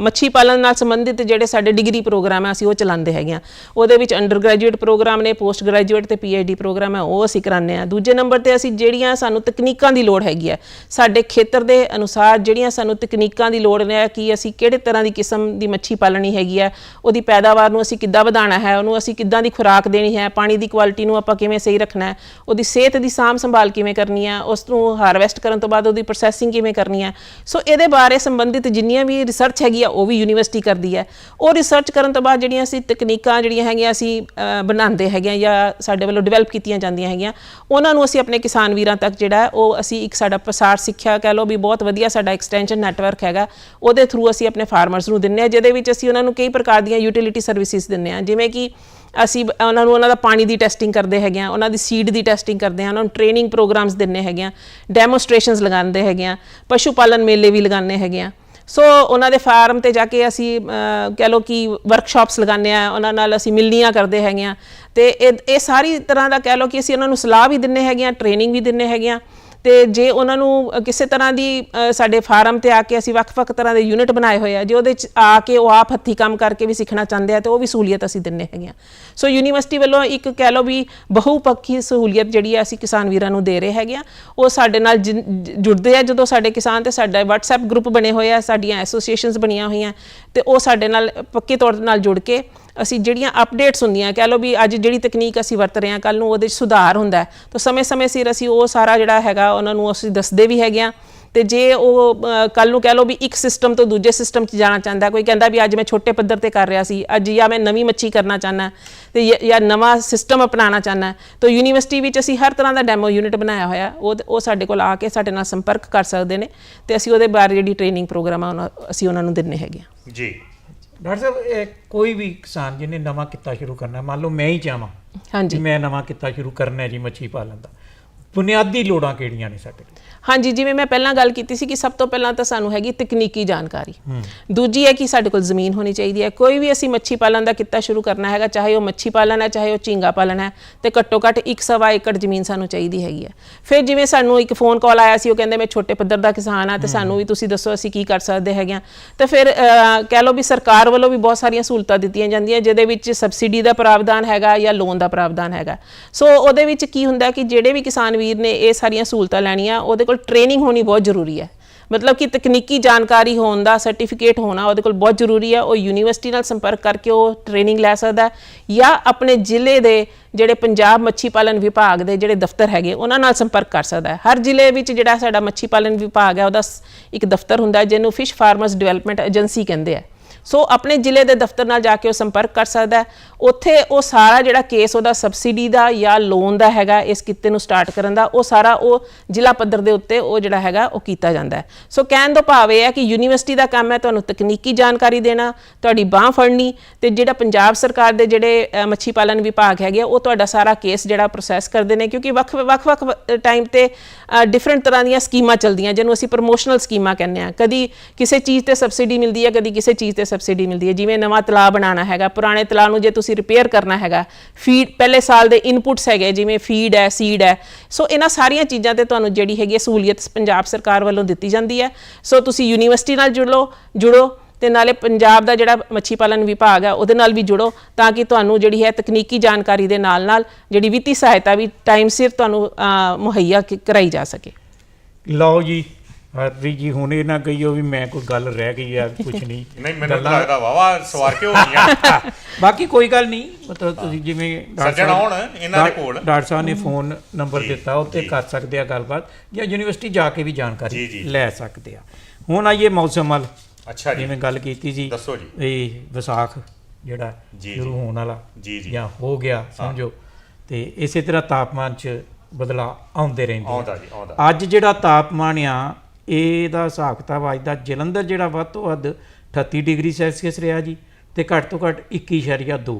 ਮੱਛੀ ਪਾਲਣ ਨਾਲ ਸੰਬੰਧਿਤ ਜਿਹੜੇ ਸਾਡੇ ਡਿਗਰੀ ਪ੍ਰੋਗਰਾਮ ਆ, ਅਸੀਂ ਉਹ ਚਲਾਉਂਦੇ ਹੈਗੇ ਆ। ਉਹਦੇ ਵਿੱਚ ਅੰਡਰ ਗ੍ਰੈਜੂਏਟ ਪ੍ਰੋਗਰਾਮ ਨੇ ਪੋਸਟ ਗ੍ਰੈਜੂਏਟ ਤੇ ਪੀਐਚਡੀ ਪ੍ਰੋਗਰਾਮ ਹੈ ਉਹ ਅਸੀਂ ਕਰਾਉਂਦੇ ਆ। ਦੂਜੇ ਨੰਬਰ ਤੇ ਅਸੀਂ ਜਿਹੜੀਆਂ ਸਾਨੂੰ ਤਕਨੀਕਾਂ ਦੀ ਲੋੜ ਹੈਗੀ ਆ, ਸਾਡੇ ਖੇਤਰ ਦੇ ਅਨੁਸਾਰ ਜਿਹੜੀਆਂ ਸਾਨੂੰ ਤਕਨੀਕਾਂ ਦੀ ਲੋੜ ਨੇ, ਕਿ ਅਸੀਂ ਕਿਹੜੇ ਤਰ੍ਹਾਂ ਦੀ ਕਿਸਮ ਦੀ ਮੱਛੀ ਪਾਲਣੀ ਹੈਗੀ ਆ, ਉਹਦੀ ਪੈਦਾਵਾਰ ਨੂੰ ਅਸੀਂ ਕਿੱਦਾਂ ਵਧਾਉਣਾ ਹੈ, ਉਹਨੂੰ ਅਸੀਂ ਕਿੱਦਾਂ ਦੀ ਖੁਰਾਕ ਦੇਣੀ ਹੈ, ਪਾਣੀ ਦੀ ਕੁਆਲਿਟੀ ਨੂੰ ਆਪਾਂ ਕਿਵੇਂ ਸਹੀ ਰੱਖਣਾ ਹੈ, ਉਹਦੀ ਸਿਹਤ ਦੀ ਸਾਂਭ ਸੰਭਾਲ ਕਿਵੇਂ ਕਰਨੀ ਹੈ, ਉਸ ਨੂੰ ਹਾਰਵੈਸਟ ਕਰਨ ਤੋਂ ਬਾਅਦ ਉਹਦੀ ਪ੍ਰੋਸੈਸਿੰਗ ਕਿਵੇਂ ਕਰਨੀ ਹੈ। ਸੋ ਇਹਦੇ ਬਾਰੇ ਸੰਬੰਧਿਤ ਜਿੰਨੀਆਂ ਵੀ ਰਿਸਰਚ ਹੈਗੀ ਆ, ਉਹ ਵੀ ਯੂਨੀਵਰਸਿਟੀ ਕਰਦੀ ਹੈ। ਉਹ ਰਿਸਰਚ ਕਰਨ ਤੋਂ ਬਾਅਦ ਜਿਹੜੀਆਂ ਅਸੀਂ ਤਕਨੀਕਾਂ ਜਿਹੜੀਆਂ ਹੈਗੀਆਂ ਅਸੀਂ ਬਣਾਉਂਦੇ ਹੈਗੇ ਆ ਜਾਂ ਸਾਡੇ ਵੱਲੋਂ ਡਿਵੈਲਪ ਕੀਤੀਆਂ ਜਾਂਦੀਆਂ ਹੈਗੀਆਂ, ਉਹਨਾਂ ਨੂੰ ਅਸੀਂ ਆਪਣੇ ਕਿਸਾਨ ਵੀਰਾਂ ਤੱਕ ਜਿਹੜਾ ਉਹ ਅਸੀਂ ਇੱਕ ਸਾਡਾ ਪ੍ਰਸਾਰ ਸਿੱਖਿਆ ਕਹਿ ਲਓ ਵੀ ਬਹੁਤ ਵਧੀਆ ਸਾਡਾ ਐਕਸਟੈਂਸ਼ਨ ਨੈਟਵਰਕ ਹੈਗਾ, ਉਹਦੇ ਥਰੂ ਅਸੀਂ ਆਪਣੇ ਫਾਰਮਰਸ ਨੂੰ ਦਿੰਨੇ ਆ, ਜਿਹਦੇ ਵਿੱਚ ਅਸੀਂ ਉਹਨਾਂ ਨੂੰ ਕਈ ਪ੍ਰਕਾਰ ਦੀਆਂ ਯੂਟਿਲਿਟੀ ਸਰਵਿਸਿਜ਼ ਦਿੰਨੇ ਆ। ਜਿਵੇਂ ਕਿ ਅਸੀਂ ਉਹਨਾਂ ਨੂੰ ਉਹਨਾਂ ਦਾ ਪਾਣੀ ਦੀ ਟੈਸਟਿੰਗ ਕਰਦੇ ਹੈਗੇ ਆ, ਉਹਨਾਂ ਦੀ ਸੀਡ ਦੀ ਟੈਸਟਿੰਗ ਕਰਦੇ ਆ, ਉਹਨਾਂ ਨੂੰ ਟ੍ਰੇਨਿੰਗ ਪ੍ਰੋਗਰਾਮਸ ਦਿੰਨੇ ਹੈਗੇ ਆ ਡੈਮੋਸਟ੍ਰੇਸ਼ਨਸ ਲਗਾਉਂਦੇ ਹੈਗੇ ਆ, ਪਸ਼ੂ ਪਾਲਣ ਮੇਲੇ ਵੀ ਲਗਾਉਂਦੇ ਹੈਗੇ ਆ। ਸੋ ਉਹਨਾਂ ਦੇ ਫਾਰਮ ਤੇ ਜਾ ਕੇ ਅਸੀਂ ਕਹਿ ਲਓ ਕਿ ਵਰਕਸ਼ਾਪਸ ਲਗਾਉਂਦੇ ਆ, ਉਹਨਾਂ ਨਾਲ ਅਸੀਂ ਮਿਲਣੀਆਂ ਕਰਦੇ ਹੈਗੇ ਆ। ਤੇ ਇਹ ਇਹ ਸਾਰੀ ਤਰ੍ਹਾਂ ਦਾ ਕਹਿ ਲਓ ਕਿ ਅਸੀਂ ਉਹਨਾਂ ਨੂੰ ਸਲਾਹ ਵੀ ਦਿੰਨੇ ਹੈਗੇ ਆ ਟ੍ਰੇਨਿੰਗ ਵੀ ਦਿੰਨੇ ਹੈਗੇ ਆ। ਤੇ ਜੇ ਉਹਨਾਂ ਨੂੰ ਕਿਸੇ ਤਰ੍ਹਾਂ ਦੀ ਸਾਡੇ ਫਾਰਮ ਤੇ ਆ ਕੇ ਅਸੀਂ ਵੱਖ-ਵੱਖ ਤਰ੍ਹਾਂ ਦੇ ਯੂਨਿਟ ਬਣਾਏ ਹੋਏ ਆ, ਜੇ ਉਹਦੇ ਚ ਆ ਕੇ ਉਹ ਆਪ ਹੱਥੀ ਕੰਮ ਕਰਕੇ ਵੀ ਸਿੱਖਣਾ ਚਾਹੁੰਦੇ ਆ, ਤੇ ਉਹ ਵੀ ਸਹੂਲੀਅਤ ਅਸੀਂ ਦਿੰਨੇ ਹੈਗੇ ਆ। ਸੋ ਯੂਨੀਵਰਸਿਟੀ ਵੱਲੋਂ ਇੱਕ ਕਹਿ ਲਓ ਵੀ ਬਹੁਪੱਖੀ ਸਹੂਲੀਅਤ ਜਿਹੜੀ ਆ, ਅਸੀਂ ਕਿਸਾਨ ਵੀਰਾਂ ਨੂੰ ਦੇ ਰਹੇ ਹੈਗੇ ਆ। ਉਹ ਸਾਡੇ ਨਾਲ ਜਿਨ- ਜੁੜਦੇ ਆ ਜਦੋਂ ਸਾਡੇ ਕਿਸਾਨ ਤੇ ਸਾਡਾ WhatsApp ਗਰੁੱਪ ਬਣੇ ਹੋਏ ਆ, ਸਾਡੀਆਂ ਐਸੋਸੀਏਸ਼ਨਸ ਬਣੀਆਂ ਹੋਈਆਂ, ਤੇ ਉਹ ਸਾਡੇ ਨਾਲ ਪੱਕੇ ਤੌਰ ਨਾਲ ਜੁੜ ਕੇ ਅਸੀਂ ਜਿਹੜੀਆਂ ਅਪਡੇਟਸ ਹੁੰਦੀਆਂ, ਕਹਿ ਲਓ ਵੀ ਅੱਜ ਜਿਹੜੀ ਤਕਨੀਕ ਅਸੀਂ ਵਰਤ ਰਹੇ ਹਾਂ ਕੱਲ ਨੂੰ ਉਹਦੇ 'ਚ ਸੁਧਾਰ ਹੁੰਦਾ ਤਾਂ ਸਮੇਂ-ਸਮੇਂ ਸਿਰ ਅਸੀਂ ਉਹ ਸਾਰਾ ਜਿਹੜਾ ਹੈਗਾ, ਉਹਨਾਂ ਨੂੰ ਅਸੀਂ ਦੱਸਦੇ ਵੀ ਹੈਗੇ ਆ ਤੇ ਜੇ ਉਹ ਕੱਲ ਨੂੰ ਕਹਿ ਲਓ ਵੀ ਇੱਕ ਸਿਸਟਮ ਤੋਂ ਦੂਜੇ ਸਿਸਟਮ 'ਚ ਜਾਣਾ ਚਾਹੁੰਦਾ ਕੋਈ ਕਹਿੰਦਾ ਵੀ ਅੱਜ ਮੈਂ ਛੋਟੇ ਪੱਧਰ ਤੇ ਕਰ ਰਿਹਾ ਸੀ, ਅੱਜ ਜਾਂ ਮੈਂ ਨਵੀਂ ਮੱਛੀ ਕਰਨਾ ਚਾਹੁੰਦਾ ਤੇ ਜਾਂ- ਜਾਂ ਨਵਾਂ ਸਿਸਟਮ ਅਪਣਾਉਣਾ ਚਾਹੁੰਦਾ ਤਾਂ ਯੂਨੀਵਰਸਿਟੀ ਵਿੱਚ ਅਸੀਂ ਹਰ ਤਰ੍ਹਾਂ ਦਾ ਡੈਮੋ ਯੂਨਿਟ ਬਣਾਇਆ ਹੋਇਆ ਉਹ ਉਹ ਸਾਡੇ ਕੋਲ ਆ ਕੇ ਸਾਡੇ ਨਾਲ ਸੰਪਰਕ ਕਰ ਸਕਦੇ ਨੇ, ਤੇ ਅਸੀਂ ਉਹਦੇ ਬਾਰੇ ਜਿਹੜੀ ਟ੍ਰੇਨਿੰਗ ਪ੍ਰੋਗਰਾਮ ਆ, ਉਹਨਾਂ- ਅਸੀਂ ਉਹਨਾਂ ਨੂੰ ਦਿੰਨੇ ਹੈਗੇ ਆ ਜੀ। ਡਾਕਟਰ ਸਾਹਿਬ ਇਹ ਕੋਈ ਵੀ ਕਿਸਾਨ ਜਿਹਨੇ ਨਵਾਂ ਕਿੱਤਾ ਸ਼ੁਰੂ ਕਰਨਾ ਮੰਨ ਲਓ ਮੈਂ ਹੀ ਚਾਹਾਂ ਹਾਂਜੀ। ਮੈਂ ਨਵਾਂ ਕਿੱਤਾ ਸ਼ੁਰੂ ਕਰਨਾ ਹੈ ਜੀ ਮੱਛੀ ਪਾਲਣ ਦਾ। ਬੁਨਿਆਦੀ ਲੋੜਾਂ ਕਿਹੜੀਆਂ ਨੇ ਸਾਡੇ ਹਾਂਜੀ ਜਿਵੇਂ ਮੈਂ ਪਹਿਲਾਂ ਗੱਲ ਕੀਤੀ ਸੀ ਕਿ ਸਭ ਤੋਂ ਪਹਿਲਾਂ ਤਾਂ ਸਾਨੂੰ ਹੈਗੀ ਤਕਨੀਕੀ ਜਾਣਕਾਰੀ। ਦੂਜੀ ਹੈ ਕਿ ਸਾਡੇ ਕੋਲ ਜ਼ਮੀਨ ਹੋਣੀ ਚਾਹੀਦੀ ਹੈ। ਕੋਈ ਵੀ ਅਸੀਂ ਮੱਛੀ ਪਾਲਣ ਦਾ ਕਿੱਤਾ ਸ਼ੁਰੂ ਕਰਨਾ ਹੈਗਾ ਚਾਹੇ ਉਹ ਮੱਛੀ ਪਾਲਣ ਹੈ ਚਾਹੇ ਉਹ ਝੀਂਗਾ ਪਾਲਣ ਹੈ ਤੇ ਘੱਟੋ ਘੱਟ 1.5 ਏਕੜ ਜ਼ਮੀਨ ਸਾਨੂੰ ਚਾਹੀਦੀ ਹੈਗੀ ਹੈ। ਫਿਰ ਜਿਵੇਂ ਸਾਨੂੰ ਇੱਕ ਫੋਨ ਕਾਲ ਆਇਆ ਸੀ ਉਹ ਕਹਿੰਦੇ ਮੈਂ ਛੋਟੇ ਪੱਧਰ ਦਾ ਕਿਸਾਨ ਆ ਤੇ ਸਾਨੂੰ ਵੀ ਤੁਸੀਂ ਦੱਸੋ ਅਸੀਂ ਕੀ ਕਰ ਸਕਦੇ ਹੈਗੇ ਆ ਤੇ ਫਿਰ ਕਹਿ ਲਓ ਵੀ ਸਰਕਾਰ ਵੱਲੋਂ ਵੀ ਬਹੁਤ ਸਾਰੀਆਂ ਸਹੂਲਤਾਂ ਦਿੱਤੀਆਂ ਜਾਂਦੀਆਂ ਜਿਹਦੇ ਵਿੱਚ ਸਬਸਿਡੀ ਦਾ ਪ੍ਰਾਵਧਾਨ ਹੈਗਾ ਜਾਂ ਲੋਨ ਦਾ ਪ੍ਰਾਵਧਾਨ ਹੈਗਾ। ਸੋ ਉਹਦੇ ਵਿੱਚ ਕੀ ਹੁੰਦਾ ਕਿ ਜਿਹੜੇ ਵੀ ਕਿਸਾਨ ਵੀਰ ਨੇ ਇਹ ਸਾਰੀਆਂ ਸਹੂਲਤਾਂ ਲੈਣੀਆਂ ਉਹਦੇ ਕੋਲ ਟ੍ਰੇਨਿੰਗ ਹੋਣੀ ਬਹੁਤ ਜ਼ਰੂਰੀ ਹੈ। ਮਤਲਬ ਕਿ ਤਕਨੀਕੀ ਜਾਣਕਾਰੀ ਹੋਣ ਦਾ ਸਰਟੀਫਿਕੇਟ ਹੋਣਾ ਉਹਦੇ ਕੋਲ ਬਹੁਤ ਜ਼ਰੂਰੀ ਹੈ। ਉਹ ਯੂਨੀਵਰਸਿਟੀ ਨਾਲ ਸੰਪਰਕ ਕਰਕੇ ਉਹ ਟ੍ਰੇਨਿੰਗ ਲੈ ਸਕਦਾ ਜਾਂ ਆਪਣੇ ਜ਼ਿਲ੍ਹੇ ਦੇ ਜਿਹੜੇ ਪੰਜਾਬ ਮੱਛੀ ਪਾਲਣ ਵਿਭਾਗ ਦੇ ਜਿਹੜੇ ਦਫ਼ਤਰ ਹੈਗੇ, ਉਹਨਾਂ ਨਾਲ ਸੰਪਰਕ ਕਰ ਸਕਦਾ ਹੈ। ਹਰ ਜ਼ਿਲ੍ਹੇ ਵਿੱਚ ਜਿਹੜਾ ਸਾਡਾ ਮੱਛੀ ਪਾਲਣ ਵਿਭਾਗ ਹੈ, ਉਹਦਾ ਸ- ਇੱਕ ਦਫ਼ਤਰ ਹੁੰਦਾ ਜਿਹਨੂੰ ਫਿਸ਼ ਫਾਰਮਰਸ ਡਿਵੈਲਪਮੈਂਟ ਏਜੰਸੀ ਕਹਿੰਦੇ ਆ। ਸੋ ਆਪਣੇ ਜ਼ਿਲ੍ਹੇ ਦੇ ਦਫ਼ਤਰ ਨਾਲ ਜਾ ਕੇ ਉਹ ਸੰਪਰਕ ਕਰ ਸਕਦਾ ਉੱਥੇ ਉਹ ਸਾਰਾ ਜਿਹੜਾ ਕੇਸ ਉਹਦਾ ਸਬਸਿਡੀ ਦਾ ਜਾਂ ਲੋਨ ਦਾ ਹੈਗਾ ਇਸ ਕਿੱਤੇ ਨੂੰ ਸਟਾਰਟ ਕਰਨ ਦਾ ਉਹ ਸਾਰਾ ਉਹ ਜ਼ਿਲ੍ਹਾ ਪੱਧਰ ਦੇ ਉੱਤੇ ਉਹ ਜਿਹੜਾ ਹੈਗਾ ਉਹ ਕੀਤਾ ਜਾਂਦਾ ਸੋ ਕਹਿਣ ਦਾ ਭਾਵ ਇਹ ਹੈ ਕਿ ਯੂਨੀਵਰਸਿਟੀ ਦਾ ਕੰਮ ਹੈ ਤੁਹਾਨੂੰ ਤਕਨੀਕੀ ਜਾਣਕਾਰੀ ਦੇਣਾ ਤੁਹਾਡੀ ਬਾਹ ਫੜਨੀ ਤੇ ਜਿਹੜਾ ਪੰਜਾਬ ਸਰਕਾਰ ਦੇ ਜਿਹੜੇ ਮੱਛੀ ਪਾਲਣ ਵਿਭਾਗ ਹੈਗੇ ਆ, ਉਹ ਤੁਹਾਡਾ ਸਾਰਾ ਕੇਸ ਜਿਹੜਾ ਪ੍ਰੋਸੈਸ ਕਰਦੇ ਨੇ ਕਿਉਂਕਿ ਵੱਖ ਵੱਖ ਵੱਖ ਟਾਈਮ ਤੇ ਡਿਫਰੈਂਟ ਤਰ੍ਹਾਂ ਦੀਆਂ ਸਕੀਮਾਂ ਚੱਲਦੀਆਂ ਜਿਹਨੂੰ ਅਸੀਂ ਪ੍ਰੋਮੋਸ਼ਨਲ ਸਕੀਮਾਂ ਕਹਿੰਦੇ ਆ ਕਦੀ ਕਿਸੇ ਚੀਜ਼ ਤੇ ਸਬਸਿਡੀ ਮਿਲਦੀ ਹੈ ਕਦੀ ਕਿਸੇ ਚੀਜ਼ ਤੇ ਸਬਸਿਡੀ ਮਿਲਦੀ ਹੈ। ਜਿਵੇਂ ਨਵਾਂ ਤਲਾਅ ਬਣਾਉਣਾ ਹੈਗਾ, ਪੁਰਾਣੇ ਤਲਾਅ ਨੂੰ ਜੇ ਤੁਸੀਂ ਰਿਪੇਅਰ ਕਰਨਾ ਹੈਗਾ ਫੀਡ ਪਹਿਲੇ ਸਾਲ ਦੇ ਇਨਪੁਟਸ ਹੈਗੇ, ਜਿਵੇਂ ਫੀਡ ਹੈ ਸੀਡ ਹੈ। ਸੋ ਇਹਨਾਂ ਸਾਰੀਆਂ ਚੀਜ਼ਾਂ ਤੇ ਤੁਹਾਨੂੰ ਜਿਹੜੀ ਹੈਗੀ ਹੈ ਸਹੂਲੀਅਤ ਪੰਜਾਬ ਸਰਕਾਰ ਵੱਲੋਂ ਦਿੱਤੀ ਜਾਂਦੀ ਹੈ। ਸੋ ਤੁਸੀਂ ਯੂਨੀਵਰਸਿਟੀ ਨਾਲ ਜੁੜੋ ਜੁੜੋ ਤੇ ਨਾਲੇ ਪੰਜਾਬ ਦਾ ਜਿਹੜਾ ਮੱਛੀ ਪਾਲਣ ਵਿਭਾਗ ਹੈ, ਉਹਦੇ ਨਾਲ ਵੀ ਜੁੜੋ ਤਾਂ ਕਿ ਤੁਹਾਨੂੰ ਜਿਹੜੀ ਹੈ ਤਕਨੀਕੀ ਜਾਣਕਾਰੀ ਦੇ ਨਾਲ ਨਾਲ ਜਿਹੜੀ ਵਿੱਤੀ ਸਹਾਇਤਾ ਵੀ ਟਾਈਮ ਸਿਰ ਤੁਹਾਨੂੰ ਮੁਹੱਈਆ ਕ- ਕਰਾਈ ਜਾ ਸਕੇ। ਲਓ ਜੀ ਹਰੀ ਜੀ ਹੁਣ ਇਹ ਨਾ ਕਹੀਓ ਵੀ ਮੈਂ ਕੋਈ ਗੱਲ ਰਹਿ ਗਈ ਆ ਕੁਝ ਨਹੀਂ। ਨਹੀਂ ਮੈਨੂੰ ਤਾਂ ਲੱਗਦਾ ਵਾਵਾ ਸਵਾਰ ਕੇ ਹੋ ਗਈਆਂ। ਬਾਕੀ ਕੋਈ ਗੱਲ ਨਹੀਂ ਮਤਲਬ ਤੁਸੀਂ ਜਿਵੇਂ ਡਾਕਟਰ ਸੱਜਣ ਆਉਣ ਇਹਨਾਂ ਦੇ ਕੋਲ। ਡਾਕਟਰ ਸਾਹਿਬ ਨੇ ਫੋਨ ਨੰਬਰ ਜੀ, ਦਿੱਤਾ ਉੱਤੇ ਜੀ। ਕਰ ਸਕਦੇ ਆ ਗੱਲਬਾਤ ਜਾਂ ਯੂਨੀਵਰਸਿਟੀ ਜਾ ਕੇ ਵੀ ਜੀ, ਜਾਣਕਾਰੀ ਜੀ। ਲੈ ਸਕਦੇ ਆ। ਹੁਣ ਆਈਏ ਮੌਸਮ ਵੱਲ। ਅੱਛਾ ਜੀ। ਜਿਵੇਂ ਗੱਲ ਕੀਤੀ ਸੀ ਦੱਸੋ ਜੀ। ਇਹ ਵਿਸਾਖ ਜਿਹੜਾ ਜੀ, ਸ਼ੁਰੂ ਜੀ। ਹੋਣ ਵਾਲਾ ਜੀ, ਜੀ। ਜਾਂ ਹੋ ਗਿਆ ਸਮਝੋ। ਤੇ ਇਸੇ ਤਰ੍ਹਾਂ ਤਾਪਮਾਨ 'ਚ ਬਦਲਾਅ ਆਉਂਦੇ ਰਹਿੰਦੇ ਜੀ ਆਉਂਦਾ। ਅੱਜ ਜਿਹੜਾ ਤਾਪਮਾਨ ਆ ਇਹਦਾ ਹਿਸਾਬ ਕਿਤਾਬ ਅੱਜ ਦਾ ਜਲੰਧਰ ਜਿਹੜਾ ਵੱਧ ਤੋਂ ਵੱਧ 38 ਡਿਗਰੀ ਸੈਲਸੀਅਸ ਰਿਹਾ ਜੀ ਤੇ ਘੱਟ ਤੋਂ ਘੱਟ 21.2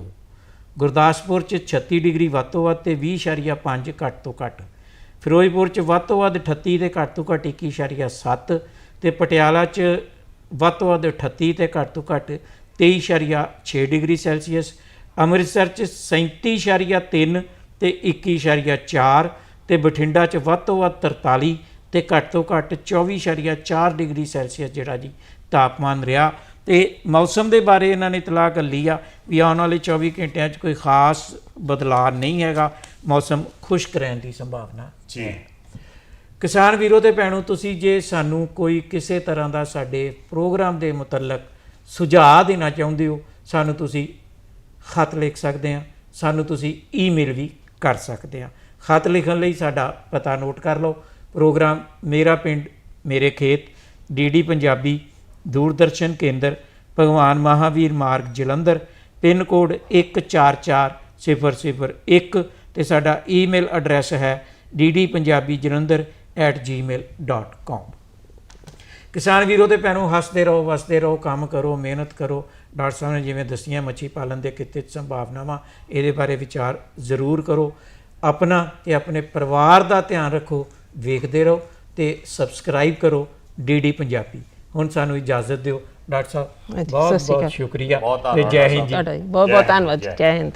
ਗੁਰਦਾਸਪੁਰ ਚ 36 ਡਿਗਰੀ ਵੱਧ ਤੋਂ ਵੱਧ ਤੇ 20.5 ਘੱਟ ਤੋਂ ਘੱਟ। ਫਿਰੋਜ਼ਪੁਰ ਚ ਵੱਧ ਤੋਂ ਵੱਧ 38 ਤੇ ਘੱਟ ਤੋਂ ਘੱਟ 21.7 ਤੇ ਪਟਿਆਲਾ ਚ ਵੱਧ ਤੋਂ ਵੱਧ 38 ਤੇ ਘੱਟ ਤੋਂ ਘੱਟ 23.6 ਡਿਗਰੀ ਸੈਲਸੀਅਸ। ਅੰਮ੍ਰਿਤਸਰ ਚ 37.3 ਤੇ 21.4 ਤੇ ਬਠਿੰਡਾ ਚ ਵੱਧ ਤੋਂ ਵੱਧ 43 ਤੇ ਘੱਟ ਤੋਂ ਘੱਟ 24.4 ਡਿਗਰੀ ਸੈਲਸੀਅਸ ਜਿਹੜਾ ਜੀ ਤਾਪਮਾਨ ਰਿਹਾ। ਤੇ ਮੌਸਮ ਦੇ ਬਾਰੇ ਇਹਨਾਂ ਨੇ ਇਤਲਾਹ ਕਰ ਲਈ ਆ ਵੀ ਆਉਣ ਵਾਲੇ 24 ਘੰਟਿਆਂ 'ਚ ਕੋਈ ਖਾਸ ਬਦਲਾਅ ਨਹੀਂ ਹੈਗਾ। ਮੌਸਮ ਖੁਸ਼ਕ ਰਹਿਣ ਦੀ ਸੰਭਾਵਨਾ ਜੀ। ਕਿਸਾਨ ਵੀਰੋ ਤੇ ਭੈਣੋ ਤੁਸੀਂ ਜੇ ਸਾਨੂੰ ਕੋਈ ਕਿਸੇ ਤਰ੍ਹਾਂ ਦਾ ਸਾਡੇ ਪ੍ਰੋਗਰਾਮ ਦੇ ਮੁਤਲਕ ਸੁਝਾਅ ਦੇਣਾ ਚਾਹੁੰਦੇ ਹੋ ਸਾਨੂੰ ਤੁਸੀਂ ਖਤ ਲਿਖ ਸਕਦੇ ਆ। ਸਾਨੂੰ ਤੁਸੀਂ ਈਮੇਲ ਵੀ ਕਰ ਸਕਦੇ ਆ। ਖਤ ਲਿਖਣ ਲਈ ਸਾਡਾ ਪਤਾ ਨੋਟ ਕਰ ਲਓ। ਪ੍ਰੋਗਰਾਮ ਮੇਰਾ ਪਿੰਡ, ਮੇਰੇ ਖੇਤ ਡੀਡੀ ਪੰਜਾਬੀ, ਦੂਰਦਰਸ਼ਨ ਕੇਂਦਰ, ਭਗਵਾਨ ਮਹਾਵੀਰ ਮਾਰਗ, ਜਲੰਧਰ, ਪਿੰਨ ਕੋਡ 144001 ਤੇ ਸਾਡਾ ਈਮੇਲ ਐਡਰੈਸ ਹੈ ddpunjabijalandhar@gmail.com ਕਿਸਾਨ ਵੀਰੋ ਤੇ ਭੈਣੋ, ਹੱਸਦੇ ਰਹੋ, ਵਸਦੇ ਰਹੋ, ਕੰਮ ਕਰੋ, ਮਿਹਨਤ ਕਰੋ। ਡਾਕਟਰ ਸਾਹਿਬ ਨੇ ਜਿਵੇਂ ਦੱਸੀਆਂ, ਮੱਛੀ ਪਾਲਣ ਦੇ ਕਿੱਤੇ ਸੰਭਾਵਨਾਵਾਂ, ਇਹਦੇ ਬਾਰੇ ਵਿਚਾਰ ਜ਼ਰੂਰ ਕਰੋ। ਆਪਣਾ ਤੇ ਆਪਣੇ ਪਰਿਵਾਰ ਦਾ ਧਿਆਨ ਰੱਖੋ। ਵੇਖਦੇ ਰਹੋ ਤੇ ਸਬਸਕ੍ਰਾਈਬ ਕਰੋ ਡੀਡੀ ਪੰਜਾਬੀ। ਹੁਣ ਸਾਨੂੰ ਇਜਾਜ਼ਤ ਦਿਓ। ਡਾਕਟਰ ਸਾਹਿਬ ਬਹੁਤ ਸਤਿ ਸ਼੍ਰੀ ਬਹੁਤ ਅਕਾਲ। ਸ਼ੁਕਰੀਆ। ਤੇ ਜੈ ਹਿੰਦ ਜੀ। ਬਹੁਤ ਬਹੁਤ ਧੰਨਵਾਦ। ਜੈ ਹਿੰਦ।